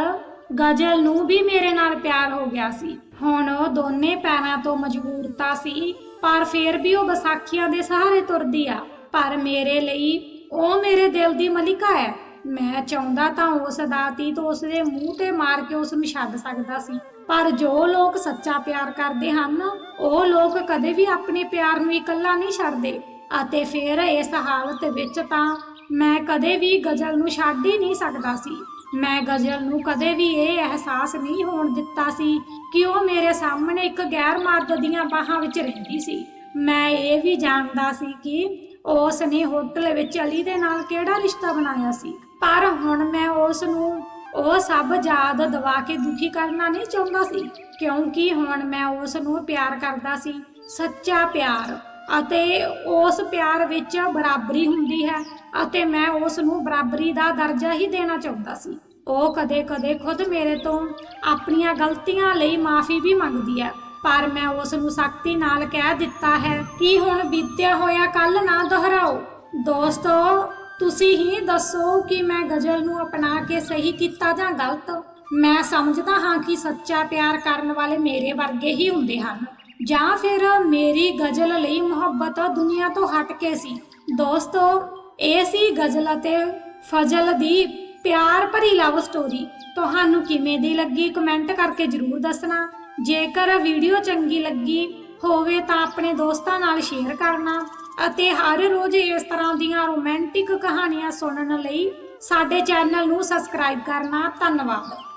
ਗਜ਼ਲ ਨੂੰ ਵੀ ਮੇਰੇ ਨਾਲ ਪਿਆਰ ਹੋ ਗਿਆ ਸੀ। ਹੁਣ ਉਹ ਦੋਨੇ ਪੈਰਾਂ ਤੋਂ ਮਜਬੂਰਤਾ ਸੀ, ਪਰ ਫਿਰ ਵੀ ਉਹ ਵਿਸਾਖੀਆਂ ਦੇ ਸਹਾਰੇ ਤੁਰਦੀ ਆ। ਪਰ ਮੇਰੇ ਲਈ ਉਹ ਮੇਰੇ ਦਿਲ ਦੀ ਮਲਿਕਾ ਹੈ। ਮੈਂ ਚਾਹੁੰਦਾ ਤਾਂ ਉਸ ਦਾ ਤੀਤ ਉਸ ਦੇ ਮੂੰਹ ਤੇ ਮਾਰ ਕੇ ਉਸ ਨੂੰ ਛੱਡ ਸਕਦਾ ਸੀ। ਪਰ ਜੋ ਲੋਕ ਸੱਚਾ ਪਿਆਰ ਕਰਦੇ ਹਨ, ਉਹ ਲੋਕ ਕਦੇ ਵੀ ਆਪਣੇ ਪਿਆਰ ਨੂੰ ਇਕੱਲਾ ਨਹੀਂ ਛੱਡਦੇ। ਅਤੇ ਫਿਰ ਇਸ ਹਾਲਤ ਵਿੱਚ ਤਾਂ ਮੈਂ ਕਦੇ ਵੀ ਗਜ਼ਲ ਨੂੰ ਛੱਡ ਹੀ ਨਹੀਂ ਸਕਦਾ ਸੀ। ਮੈਂ ਗਜ਼ਲ ਨੂੰ ਕਦੇ ਵੀ ਇਹ ਅਹਿਸਾਸ ਨਹੀਂ ਹੋਣ ਦਿੱਤਾ ਸੀ ਕਿ ਉਹ ਮੇਰੇ ਸਾਹਮਣੇ ਇੱਕ ਗੈਰ ਮਰਦ ਦੀਆਂ ਬਾਹਾਂ ਵਿੱਚ ਰਹਿੰਦੀ ਸੀ। ਮੈਂ ਇਹ ਵੀ ਜਾਣਦਾ ਸੀ ਕਿ ਉਸ ਨੇ ਹੋਟਲ ਵਿੱਚ ਅਲੀ ਦੇ ਨਾਲ ਕਿਹੜਾ ਰਿਸ਼ਤਾ ਬਣਾਇਆ ਸੀ। ਪਰ ਹੁਣ ਮੈਂ ਉਸ ਨੂੰ ਉਹ ਸਭ ਯਾਦ ਦਵਾ ਕੇ ਦੁਖੀ ਕਰਨਾ ਨਹੀਂ ਚਾਹੁੰਦਾ ਸੀ, ਕਿਉਂਕਿ ਹੁਣ ਮੈਂ ਉਸ ਨੂੰ ਪਿਆਰ ਕਰਦਾ ਸੀ, ਸੱਚਾ ਪਿਆਰ। ਅਤੇ ਉਸ ਪਿਆਰ ਵਿੱਚ ਬਰਾਬਰੀ ਹੁੰਦੀ ਹੈ ਅਤੇ ਮੈਂ ਉਸ ਨੂੰ ਬਰਾਬਰੀ ਦਾ ਦਰਜਾ ਹੀ ਦੇਣਾ ਚਾਹੁੰਦਾ ਸੀ। ਉਹ ਕਦੇ-ਕਦੇ ਖੁਦ ਮੇਰੇ ਤੋਂ ਆਪਣੀਆਂ ਗਲਤੀਆਂ ਲਈ ਮਾਫੀ ਵੀ ਮੰਗਦੀ ਹੈ, ਪਰ ਮੈਂ ਉਸ ਨੂੰ ਸਖਤੀ ਨਾਲ ਕਹਿ ਦਿੱਤਾ ਹੈ ਕਿ ਹੁਣ ਬੀਤਿਆ ਹੋਇਆ ਕੱਲ ਨਾ ਦੁਹਰਾਓ। ਦੋਸਤੋ, ਤੁਸੀਂ ਹੀ ਦੱਸੋ ਕਿ ਮੈਂ ਗਜ਼ਲ ਨੂੰ ਅਪਣਾ ਕੇ ਸਹੀ ਕੀਤਾ ਜਾਂ ਗਲਤ। ਮੈਂ ਸਮਝਦਾ ਹਾਂ ਕਿ ਸੱਚਾ ਪਿਆਰ ਕਰਨ ਵਾਲੇ ਮੇਰੇ ਵਰਗੇ ਹੀ ਹੁੰਦੇ ਹਨ। ਜਾਂ ਫਿਰ ਮੇਰੀ ਗਜ਼ਲ ਲਈ ਮੁਹੱਬਤ ਦੁਨੀਆ ਤੋਂ ਹਟ ਕੇ ਸੀ। ਦੋਸਤੋ, ਇਹ ਸੀ ਗਜ਼ਲ ਅਤੇ ਫਜ਼ਲ ਦੀ ਪਿਆਰ ਭਰੀ ਲਵ ਸਟੋਰੀ ਤੁਹਾਨੂੰ ਕਿਵੇਂ ਦੀ ਲੱਗੀ ਕਮੈਂਟ ਕਰਕੇ ਜਰੂਰ ਦੱਸਣਾ। ਜੇਕਰ ਵੀਡੀਓ ਚੰਗੀ ਲੱਗੀ ਹੋਵੇ ਤਾਂ ਆਪਣੇ ਦੋਸਤਾਂ ਨਾਲ ਸ਼ੇਅਰ ਕਰਨਾ ਅਤੇ ਹਰ ਰੋਜ਼ ਇਸ ਤਰ੍ਹਾਂ ਦੀਆਂ ਰੋਮਾਂਟਿਕ ਕਹਾਣੀਆਂ ਸੁਣਨ ਲਈ ਸਾਡੇ ਚੈਨਲ ਨੂੰ ਸਬਸਕ੍ਰਾਈਬ ਕਰਨਾ। ਧੰਨਵਾਦ।